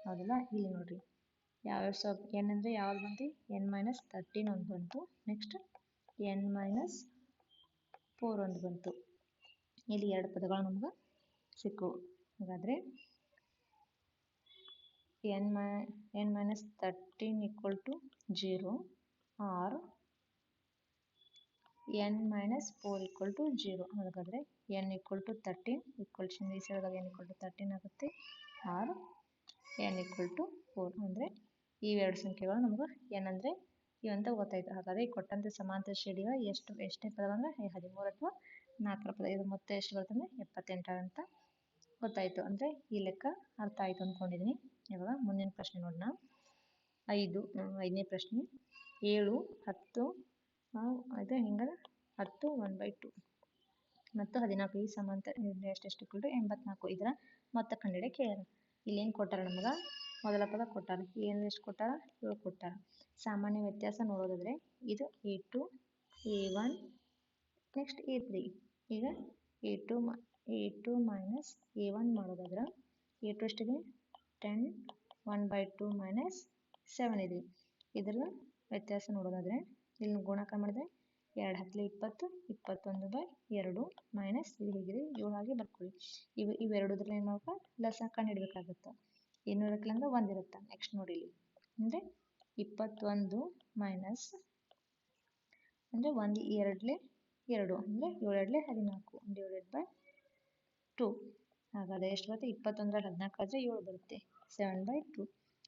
ಹೌದಲ್ಲ ಇಲ್ಲಿ ನೋಡಿರಿ. ಯಾವ್ಯಾವ ಸಬ್ ಎನ್ ಅಂದರೆ ಯಾವ್ದು ಬಂತು? ಎನ್ ಮೈನಸ್ ತರ್ಟೀನ್ ಒಂದು ಬಂತು. ನೆಕ್ಸ್ಟ್ ಎನ್ ಮೈನಸ್ ಫೋರ್ ಒಂದು ಬಂತು. ಇಲ್ಲಿ ಎರಡು ಪದಗಳು ನಮ್ಗೆ ಸಿಕ್ಕವು ಹಾಗಾದರೆ n my, n minus thirteen equal to zero or, n minus four equal to zero ಹಾಗಾದರೆ n equal to thirteen equal ಸೈಡ್ದಾಗ n equal to thirteen ಆಗುತ್ತೆ. Or, n equal to four ಅಂದರೆ ಇವೆರಡು ಸಂಖ್ಯೆಗಳು ನಮ್ಗೆ ಏನಂದರೆ ಅಂತ ಗೊತ್ತಾಯ್ತು ಹಾಗಾದ್ರೆ ಈ ಕೊಟ್ಟಂಥ ಸಮಾಂತರ ಶ್ರೇಣಿಗಳ ಎಷ್ಟು, ಎಷ್ಟನೇ ಪದ ಅಂದ್ರೆ ಹದಿಮೂರು ಅಥವಾ ನಾಲ್ಕರ ಪದ. ಇದು ಮೊತ್ತ ಎಷ್ಟು ಬರುತ್ತೆ ಅಂದರೆ ಎಪ್ಪತ್ತೆಂಟರ ಅಂತ ಗೊತ್ತಾಯಿತು. ಅಂದರೆ ಈ ಲೆಕ್ಕ ಅರ್ಥ ಆಯಿತು ಅಂದ್ಕೊಂಡಿದ್ದೀನಿ ಇವಾಗ ಮುಂದಿನ ಪ್ರಶ್ನೆ ನೋಡೋಣ ಐದು ಐದನೇ ಪ್ರಶ್ನೆ. ಏಳು, ಹತ್ತು ಅದು ಹೆಂಗದ? ಹತ್ತು ಒನ್ ಬೈ ಟು. ಮತ್ತು ಹದಿನಾಲ್ಕು, ಈ ಸಮಾಂತರ ಎಷ್ಟೆಷ್ಟು ಟು ಎಂಬತ್ನಾಲ್ಕು. ಇದರ ಮೊತ್ತ ಕಂಡಿಡಿಯೋಕೆ ಇಲ್ಲಿ ಇಲ್ಲೇನು ಕೊಟ್ಟಾರ ನಮ್ಗೆ? ಮೊದಲ ಪದ ಕೊಟ್ಟಾರ. ಏನು ಎಷ್ಟು ಕೊಟ್ಟಾರ? ಏಳು ಕೊಟ್ಟಾರ. ಸಾಮಾನ್ಯ ವ್ಯತ್ಯಾಸ ನೋಡೋದಾದ್ರೆ ಇದು a two a one next a three ಈಗ ಎ ಟು ಮ a two minus a one ಮಾಡೋದಾದ್ರೆ ಎ ಟು ಎಷ್ಟಿದೆ? Ten one by two minus seven ಇದೆ. ಇದರ ವ್ಯತ್ಯಾಸ ನೋಡೋದಾದ್ರೆ ಇಲ್ಲಿ ಗುಣಕ ಮಾಡಿದ್ರೆ ಎರಡು ಹತ್ತಲೆ ಇಪ್ಪತ್ತು, ಇಪ್ಪತ್ತೊಂದು ಬೈ ಎರಡು ಮೈನಸ್ ಇದು ಹೇಗಿದೆ? ಏಳು ಹಾಗೆ ಬರ್ಕೊಳ್ಳಿ. ಇವು ಇವೆರಡುದ್ರಲ್ಲಿ ಏನು ಮಾಡ್ಬೇಕು? ಲಸ ಕಂಡು ಹಿಡಬೇಕಾಗುತ್ತೆ ಏನು ಇರಕ್ಕಿಲ್ಲ ಒಂದು ಇರುತ್ತೆ ನೆಕ್ಸ್ಟ್ ನೋಡಿ ಇಲ್ಲಿ ಅಂದರೆ ಇಪ್ಪತ್ತೊಂದು ಮೈನಸ್ ಅಂದರೆ ಒಂದು ಎರಡಲೆ ಎರಡು, ಅಂದರೆ ಏಳೆರಡಲೆ ಹದಿನಾಲ್ಕು ಡಿವೈಡೆಡ್ ಬೈ ಟು ಹಾಗಾದರೆ ಎಷ್ಟು ಬರುತ್ತೆ? ಇಪ್ಪತ್ತೊಂದರಲ್ಲಿ ಹದಿನಾಲ್ಕು ಆದರೆ ಏಳು ಬರುತ್ತೆ. ಸೆವೆನ್ ಬೈ ಟು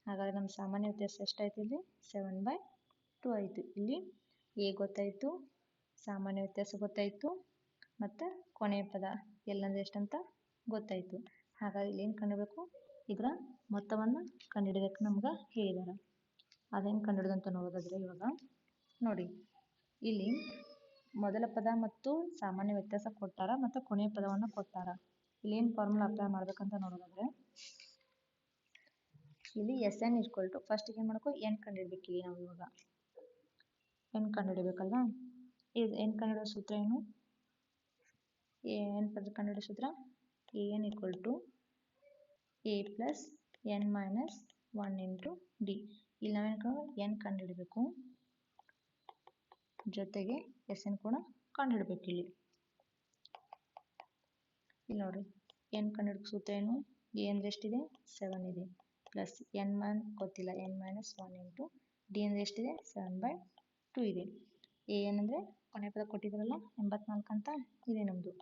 ಹಾಗಾದರೆ ನಮ್ಮ ಸಾಮಾನ್ಯ ವ್ಯತ್ಯಾಸ ಎಷ್ಟಾಯ್ತು ಇಲ್ಲಿ? ಸೆವೆನ್ ಬೈ ಟೂ ಆಯಿತು. ಇಲ್ಲಿ ಎ ಗೊತ್ತಾಯಿತು, ಸಾಮಾನ್ಯ ವ್ಯತ್ಯಾಸ ಗೊತ್ತಾಯಿತು, ಮತ್ತು ಕೊನೆಯ ಪದ ಎಲ್ಲಂದ್ರೆ ಎಷ್ಟಂತ ಗೊತ್ತಾಯಿತು. ಹಾಗಾಗಿ ಇಲ್ಲಿ ಏನು ಕಂಡುಹಿಡಬೇಕು? ಇದರ ಮೊತ್ತವನ್ನು ಕಂಡುಹಿಡಿಯೋದಕ್ಕೆ ನಮ್ಗೆ ಹೇಳಿದ್ದಾರೆ ಅದೇನು ಕಂಡುಹಿಡಿದಂತ ನೋಡೋದಾದರೆ ಇವಾಗ ನೋಡಿ, ಇಲ್ಲಿ ಮೊದಲ ಪದ ಮತ್ತು ಸಾಮಾನ್ಯ ವ್ಯತ್ಯಾಸ ಕೊಟ್ಟಾರ ಮತ್ತು ಕೊನೆಯ ಪದವನ್ನು ಕೊಟ್ಟಾರ. ಇಲ್ಲಿ ಏನು ಫಾರ್ಮುಲಾ ಅಪ್ಲೈ ಮಾಡ್ಬೇಕಂತ ನೋಡೋದಾದರೆ, ಇಲ್ಲಿ ಎಸ್ ಎನ್ ಇಸ್ಕೊಲ್ ಟು ಫಸ್ಟಿಗೆ ಏನು ಮಾಡಬೇಕು? ಎನ್ ಕಂಡುಹಿಡ್ಬೇಕು ಇಲ್ಲಿ ನಾವು ಇವಾಗ. ಎನ್ ಕಂಡುಹಿಡಿಬೇಕಲ್ವಾ? ಇದು ಎನ್ ಕಂಡುಹಿಡೋ ಸೂತ್ರ ಏನು? ಎನ್ ಪದ ಕಂಡುಹಿಡೋ ಸೂತ್ರ? A n equal to a plus n minus one into d ಇಲ್ಲಿ ನಾವೇನು ಎನ್ ಕಂಡುಹಿಡಬೇಕು. ಜೊತೆಗೆ ಎಸ್ ಎನ್ ಕೂಡ ಕಂಡುಹಿಡಬೇಕು ಇಲ್ಲಿ. ಇಲ್ಲಿ ನೋಡಿರಿ. ಎನ್ ಕಂಡುಹಿಡೋ ಸೂತ್ರ ಏನು? ಎ ಅಂದರೆ ಎಷ್ಟಿದೆ? ಸೆವೆನ್ ಇದೆ. ಪ್ಲಸ್ ಎನ್ ಮನ್ ಗೊತ್ತಿಲ್ಲ. N minus one into d ಅಂದರೆ ಎಷ್ಟಿದೆ? ಸೆವೆನ್ ಬೈ ಟು ಇದೆ. ಎ ಏನಂದರೆ ಕೊನೆ ಪದ ಕೊಟ್ಟಿದ್ರಲ್ಲ ಎಂಬತ್ನಾಲ್ಕು ಅಂತ ಇದೆ ನಮ್ಮದು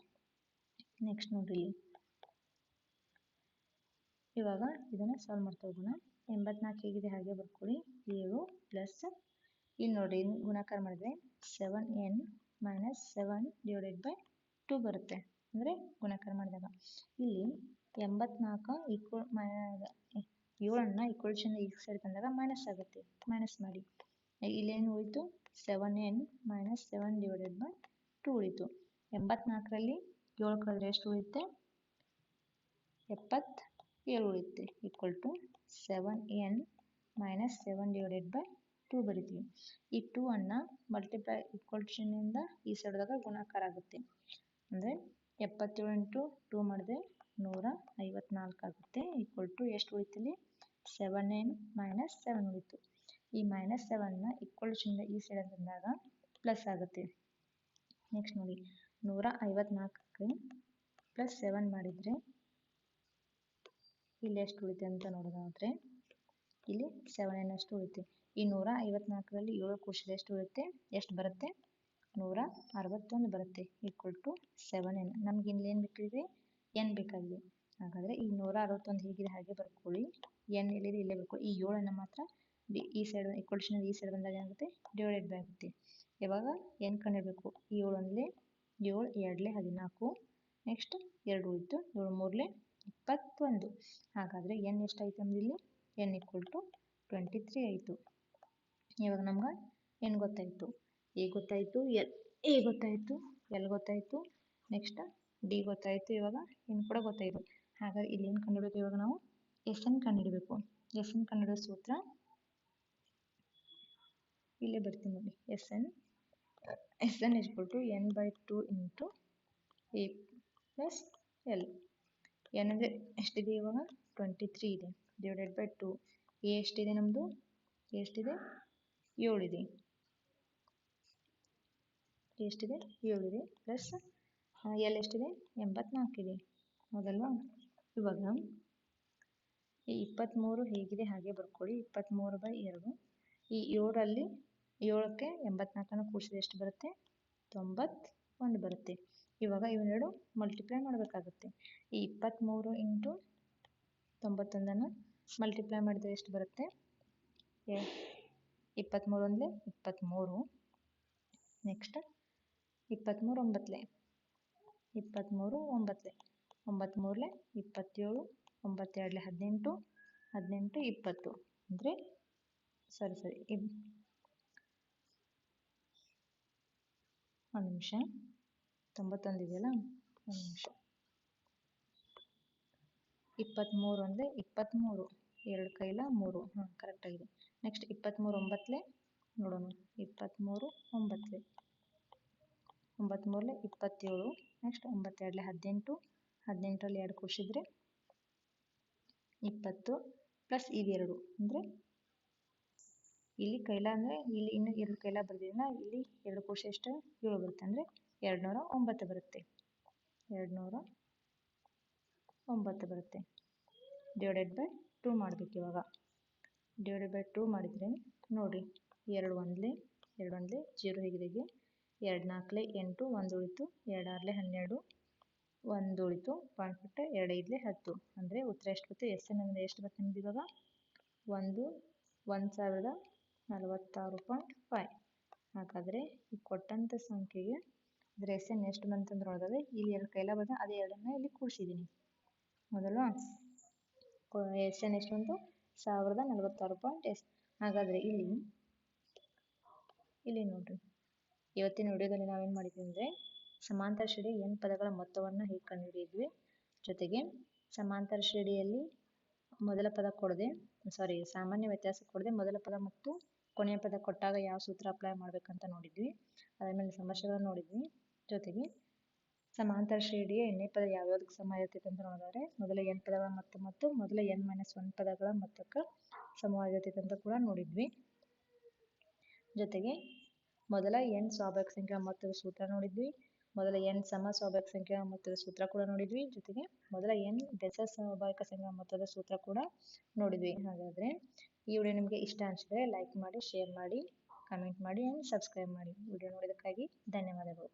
ನೆಕ್ಸ್ಟ್ ನೋಡ್ರಿ ಇಲ್ಲಿ. ಇವಾಗ ಇದನ್ನು ಸಾಲ್ವ್ ಮಾಡ್ತಾ ಹೋಗೋಣ. ಎಂಬತ್ನಾಲ್ಕು ಹೇಗಿದೆ ಹಾಗೆ ಬರ್ಕೊಳ್ಳಿ. ಏಳು ಪ್ಲಸ್ ಇಲ್ಲಿ ನೋಡಿ ಗುಣಾಕಾರ ಮಾಡಿದ್ರೆ seven n minus seven divided by two ಬರುತ್ತೆ. ಅಂದರೆ ಗುಣಾಕಾರ ಮಾಡಿದಾಗ ಇಲ್ಲಿ ಎಂಬತ್ನಾಲ್ಕು ಈಕ್ವಲ್ ಏಳನ್ನು ಚಿನ್ನ ಈ ಸೈಡ್ ಬಂದಾಗ ಮೈನಸ್ ಆಗುತ್ತೆ. ಮೈನಸ್ ಮಾಡಿ. ಇಲ್ಲೇನು ಉಳಿತು? Seven n minus seven divided by two ಉಳಿತು. ಎಂಬತ್ನಾಲ್ಕರಲ್ಲಿ ಏಳು ಕಳೆದ್ರೆ ಎಷ್ಟು ಉಳಿಯುತ್ತೆ? ಎಪ್ಪತ್ತ ಏಳು ಉಳಿಯುತ್ತೆ? Equal to seven n minus seven divided by two ಬರಿತೀವಿ. ಈ ಟೂ ಅನ್ನು ಮಲ್ಟಿಪ್ಲೈ ಈಕ್ವಲ್ಷನ್ನಿಂದ ಈ ಸೈಡ್ದಾಗ ಗುಣಾಕಾರ ಆಗುತ್ತೆ. ಅಂದರೆ ಎಪ್ಪತ್ತೇಳು ಇಂಟು ಟೂ ಮಾಡಿದ್ರೆ ನೂರ ಐವತ್ನಾಲ್ಕು ಆಗುತ್ತೆ. ಈಕ್ವಲ್ ಟು ಎಷ್ಟು ಉಳಿತೀವಿ ಸೆವೆನ್ ಎನ್ ಮೈನಸ್ ಸೆವೆನ್ ಉಳಿತು. ಈ ಮೈನಸ್ ಸೆವೆನ್ನ ಈಕ್ವಲ್ಷನ್ನಿಂದ ಈ ಸೈಡ್ ಬಂದಾಗ ಪ್ಲಸ್ ಆಗುತ್ತೆ. ನೆಕ್ಸ್ಟ್ ನೋಡಿ. ನೂರ ಐವತ್ನಾಲ್ಕಕ್ಕೆ ಪ್ಲಸ್ ಸೆವೆನ್ ಮಾಡಿದರೆ ಇಲ್ಲಿ ಎಷ್ಟು ಉಳಿತೆ ಅಂತ ನೋಡೋದಾದರೆ, ಇಲ್ಲಿ ಸೆವೆನ್ ಎನ್ ಅಷ್ಟು ಉಳಿತೆ. ಈ ನೂರ ಐವತ್ನಾಲ್ಕರಲ್ಲಿ ಏಳು ಕೂಡಿಸಿದ್ರೆ ಎಷ್ಟು ಉಳಿತೆ? ಎಷ್ಟು ಬರುತ್ತೆ? ನೂರ ಅರವತ್ತೊಂದು ಬರುತ್ತೆ ಈಕ್ವಲ್ ಟು ಸೆವೆನ್ ಎನ್ ನಮ್ಗೆ ಇಲ್ಲಿ ಏನು ಬೇಕಿದೆ? ಎನ್ ಬೇಕಾಗಿದೆ. ಹಾಗಾದರೆ ಈ ನೂರ ಅರವತ್ತೊಂದು ಹೇಗಿದೆ ಹಾಗೆ ಬರ್ಕೊಳ್ಳಿ. ಎನ್ ಎಲ್ಲಿದೆ? ಇಲ್ಲೇ ಬರ್ಕೊಳ್ಳಿ. ಈ ಏಳನ್ನು ಮಾತ್ರ ಈ ಸೈಡ್ ಈಕ್ವಲ್ಷನ್ ಈ ಸೈಡ್ ಬಂದಾಗ ಏನಾಗುತ್ತೆ? ಡಿವೈಡೆಡ್ ಬೈ ಆಗುತ್ತೆ. ಇವಾಗ ಎನ್ ಕಂಡಿಡಬೇಕು ಏಳು ಅಂದರೆ ಏಳು, ಎರಡಲೇ ಹದಿನಾಲ್ಕು. ನೆಕ್ಸ್ಟ್ ಎರಡು ಉಳಿತು. ಏಳು ಮೂರಲೇ ಇಪ್ಪತ್ತೊಂದು. ಹಾಗಾದರೆ ಎನ್ ಎಷ್ಟಾಯಿತು ಅಂದ್ರೆ ಇಲ್ಲಿ? N equal to twenty three ಆಯಿತು ಇವಾಗ ನಮ್ಗೆ ಏನು ಗೊತ್ತಾಯಿತು? ಎ ಗೊತ್ತಾಯಿತು ಎಲ್ ಎ ಗೊತ್ತಾಯಿತು, ಎಲ್ ಗೊತ್ತಾಯಿತು? ನೆಕ್ಸ್ಟ್ ಡಿ ಗೊತ್ತಾಯಿತು, ಇವಾಗ ಎನ್ ಕೂಡ ಗೊತ್ತಾಯಿತು. ಹಾಗಾಗಿ ಇಲ್ಲಿ ಏನು ಕಂಡುಹಿಡಬೇಕು ಇವಾಗ ನಾವು? ಎಸ್ ಎನ್ ಕಂಡುಹಿಡಬೇಕು. ಎಸ್ ಎನ್ ಕಂಡುಹಿಡೋ ಸೂತ್ರ? ಇಲ್ಲೇ ಬರ್ತೀನಿ ನೋಡಿ. S n s n equal to n by two into a plus l. N ಎಷ್ಟಿದೆ ಇವಾಗ? ಟ್ವೆಂಟಿ ತ್ರೀ ಇದೆ. ಡಿವೈಡೆಡ್ ಬೈ ಟು ಎ ಎಷ್ಟಿದೆ ನಮ್ಮದು ಎಷ್ಟಿದೆ? ಏಳಿದೆ ಎಷ್ಟಿದೆ? ಏಳಿದೆ ಪ್ಲಸ್ ಎಲ್ ಎಷ್ಟಿದೆ? ಎಂಬತ್ನಾಲ್ಕಿದೆ ಹೌದಲ್ವಾ? ಇವಾಗ ಈ ಇಪ್ಪತ್ತ್ಮೂರು ಹೇಗಿದೆ ಹಾಗೆ ಬರ್ಕೊಳ್ಳಿ. ಇಪ್ಪತ್ತ್ಮೂರು ಬೈ ಎರಡು. ಈ ಏಳರಲ್ಲಿ ಏಳಕ್ಕೆ ಎಂಬತ್ನಾಲ್ಕನ್ನು ಕೂಡಿಸಿದ್ರೆ ಎಷ್ಟು ಬರುತ್ತೆ? ತೊಂಬತ್ತೊಂದು ಬರುತ್ತೆ. ಇವಾಗ ಇವೆರಡು ಮಲ್ಟಿಪ್ಲೈ ಮಾಡಬೇಕಾಗುತ್ತೆ. ಈ ಇಪ್ಪತ್ತ್ಮೂರು ಇಂಟು ತೊಂಬತ್ತೊಂದನ್ನು ಮಲ್ಟಿಪ್ಲೈ ಮಾಡಿದರೆ ಎಷ್ಟು ಬರುತ್ತೆ? ಇಪ್ಪತ್ತ್ಮೂರು ಅಂದರೆ ಇಪ್ಪತ್ತ್ಮೂರು ನೆಕ್ಸ್ಟ್ ಇಪ್ಪತ್ತ್ಮೂರು ಒಂಬತ್ತಲೆ. ಇಪ್ಪತ್ತ್ಮೂರು ಒಂಬತ್ತಲೆ. ಒಂಬತ್ತ್ಮೂರಲೆ ಇಪ್ಪತ್ತೇಳು, ಒಂಬತ್ತೆರಡಲೆ ಹದಿನೆಂಟು ಹದಿನೆಂಟು ಇಪ್ಪತ್ತು. ಅಂದರೆ ಸರಿ ಸರಿ ಇಬ್ ಒಂದು ನಿಮಿಷ. ತೊಂಬತ್ತೊಂದು ಇದೆಯಲ್ಲ ಒಂದು ನಿಮಿಷ ಇಪ್ಪತ್ತ್ಮೂರು ಅಂದರೆ ಇಪ್ಪತ್ತ್ಮೂರು ಎರಡು ಕೈಲ ಮೂರು. ಹಾಂ ಕರೆಕ್ಟಾಗಿದೆ ನೆಕ್ಸ್ಟ್ ಇಪ್ಪತ್ತ್ಮೂರು ಒಂಬತ್ತಲೆ ನೋಡೋಣ. ಇಪ್ಪತ್ತ್ಮೂರು ಒಂಬತ್ತಲೆ. ಒಂಬತ್ತ್ಮೂರಲೆ ಇಪ್ಪತ್ತೇಳು. ನೆಕ್ಸ್ಟ್ ಒಂಬತ್ತೆರಡಲೆ ಹದಿನೆಂಟು. ಹದಿನೆಂಟರಲ್ಲಿ ಎರಡು ಕೂಡಿಸಿದ್ರೆ ಇಪ್ಪತ್ತು ಪ್ಲಸ್ ಇದೆರಡು ಅಂದರೆ ಇಲ್ಲಿ ಕೈಲ ಅಂದರೆ ಇಲ್ಲಿ ಇನ್ನು ಎರಡು ಕೈಲ ಬರ್ದಿದ್ದೀನ ಇಲ್ಲಿ ಎರಡು ಕೂಡಿಸಿ ಎಷ್ಟು ಏಳು ಬರುತ್ತೆ ಅಂದರೆ ಎರಡು ನೂರ ಒಂಬತ್ತು ಬರುತ್ತೆ. ಎರಡು ನೂರ ಒಂಬತ್ತು ಬರುತ್ತೆ. ಡಿವೈಡೆಡ್ ಬೈ ಟೂ ಮಾಡಬೇಕು ಇವಾಗ. ಡಿವೈಡೆಡ್ ಬೈ ಟೂ ಮಾಡಿದರೆ ನೋಡಿರಿ ಎರಡು ಒಂದಲೇ ಎರಡು ಒಂದಲೇ ಜೀರೋ ಹೇಗಿದೆ ಎರಡು ನಾಲ್ಕಲೆ ಎಂಟು, ಒಂದು ಉಳಿತು ಎರಡು ಆರಲೆ ಹನ್ನೆರಡು, ಒಂದು ಉಳಿತು ಪಾಯಿಂಟ್ ಬಿಟ್ಟು ಎರಡು ಐದಲೆ ಹತ್ತು. ಅಂದರೆ ಉತ್ತರ ಎಷ್ಟು ಬರುತ್ತೆ? ಎಸ್ ಎನ್ ಅಂದರೆ ಎಷ್ಟು ಬರುತ್ತೆ ನಿಮ್ದು ಇವಾಗ? ಒಂದು ಒಂದು ಸಾವಿರದ ನಲವತ್ತಾರು ಪಾಯಿಂಟ್ ಫೈ ಹಾಗಾದರೆ ಈ ಕೊಟ್ಟಂಥ ಸಂಖ್ಯೆಗೆ ಅದರ ಎನ್ ಎಷ್ಟು ಬಂತಂದ್ರೆ ಒಳಗಡೆ ಇಲ್ಲಿ ಎರಡು ಕೈಲ ಬಂದ ಅದೇ ಎರಡನ್ನ ಇಲ್ಲಿ ಕೂಡಿಸಿದ್ದೀನಿ ಮೊದಲು ಎಸ್ ಎನ್ ಎಷ್ಟು ಬಂತು? ಸಾವಿರದ ನಲವತ್ತಾರು ಪಾಯಿಂಟ್ ಎಸ್, ಹಾಗಾದರೆ ಇಲ್ಲಿ ಇಲ್ಲಿ ನೋಡ್ರಿ. ಇವತ್ತಿನ ವಿಡಿಯೋದಲ್ಲಿ ನಾವೇನು ಮಾಡಿದ್ವಿ ಅಂದರೆ ಸಮಾಂತರ ಶ್ರೇಡಿ ಎನ್ ಪದಗಳ ಮೊತ್ತವನ್ನು ಹೇಗೆ ಕಂಡುಹಿಡಿದ್ವಿ? ಜೊತೆಗೆ ಸಮಾಂತರ ಶ್ರೇಡಿಯಲ್ಲಿ ಮೊದಲ ಪದ ಕೊಡದೆ ಸಾರಿ ಸಾಮಾನ್ಯ ವ್ಯತ್ಯಾಸ ಕೊಡದೆ, ಮೊದಲ ಪದ ಮತ್ತು ಕೊನೆಯ ಪದ ಕೊಟ್ಟಾಗ ಯಾವ ಸೂತ್ರ ಅಪ್ಲೈ ಮಾಡ್ಬೇಕಂತ ನೋಡಿದ್ವಿ. ಅದಾದಮೇಲೆ ಸಮಸ್ಯೆಗಳನ್ನು ನೋಡಿದ್ವಿ. ಜೊತೆಗೆ ಸಮಾಂತರ ಶ್ರೇಣಿಯ ಎಣ್ಣೆ ಪದ ಯಾವ್ಯಾವ್ದಕ್ಕೆ ಸಮ ಇರ್ತೈತೆ ಅಂತ ನೋಡಿದ್ರೆ ಮೊದಲ ಎನ್ ಪದಗಳ ಮೊತ್ತ ಮತ್ತು, ಮೊದಲ ಎನ್ ಮೈನಸ್ ಒನ್ ಪದಗಳ ಮೊತ್ತಕ್ಕೆ ಸಮವಾಗಿರ್ತೈತೆ ಅಂತ ಕೂಡ ನೋಡಿದ್ವಿ. ಜೊತೆಗೆ ಮೊದಲ ಎನ್ ಸ್ವಾಭಾವಿಕ ಸಂಖ್ಯೆಗಳ ಮೊತ್ತದ ಸೂತ್ರ ನೋಡಿದ್ವಿ. ಮೊದಲ ಎನ್ ಸಮ ಸ್ವಾಭಾವಿಕ ಸಂಖ್ಯೆ ಮೊತ್ತದ ಸೂತ್ರ ಕೂಡ ನೋಡಿದ್ವಿ. ಜೊತೆಗೆ ಮೊದಲ ಎನ್ ಬೆಸ ಸ್ವಾಭಾವಿಕ ಸಂಖ್ಯೆಗಳ ಮೊತ್ತದ ಸೂತ್ರ ಕೂಡ ನೋಡಿದ್ವಿ. ಹಾಗಾದರೆ ಈ ವಿಡಿಯೋ ನಿಮಗೆ ಇಷ್ಟ ಅನಿಸಿದ್ರೆ ಲೈಕ್ ಮಾಡಿ ಶೇರ್ ಮಾಡಿ ಕಮೆಂಟ್ ಮಾಡಿ ಆ್ಯಂಡ್ ಸಬ್ಸ್ಕ್ರೈಬ್ ಮಾಡಿ. ವಿಡಿಯೋ ನೋಡಿದ್ದಕ್ಕಾಗಿ ಧನ್ಯವಾದಗಳು.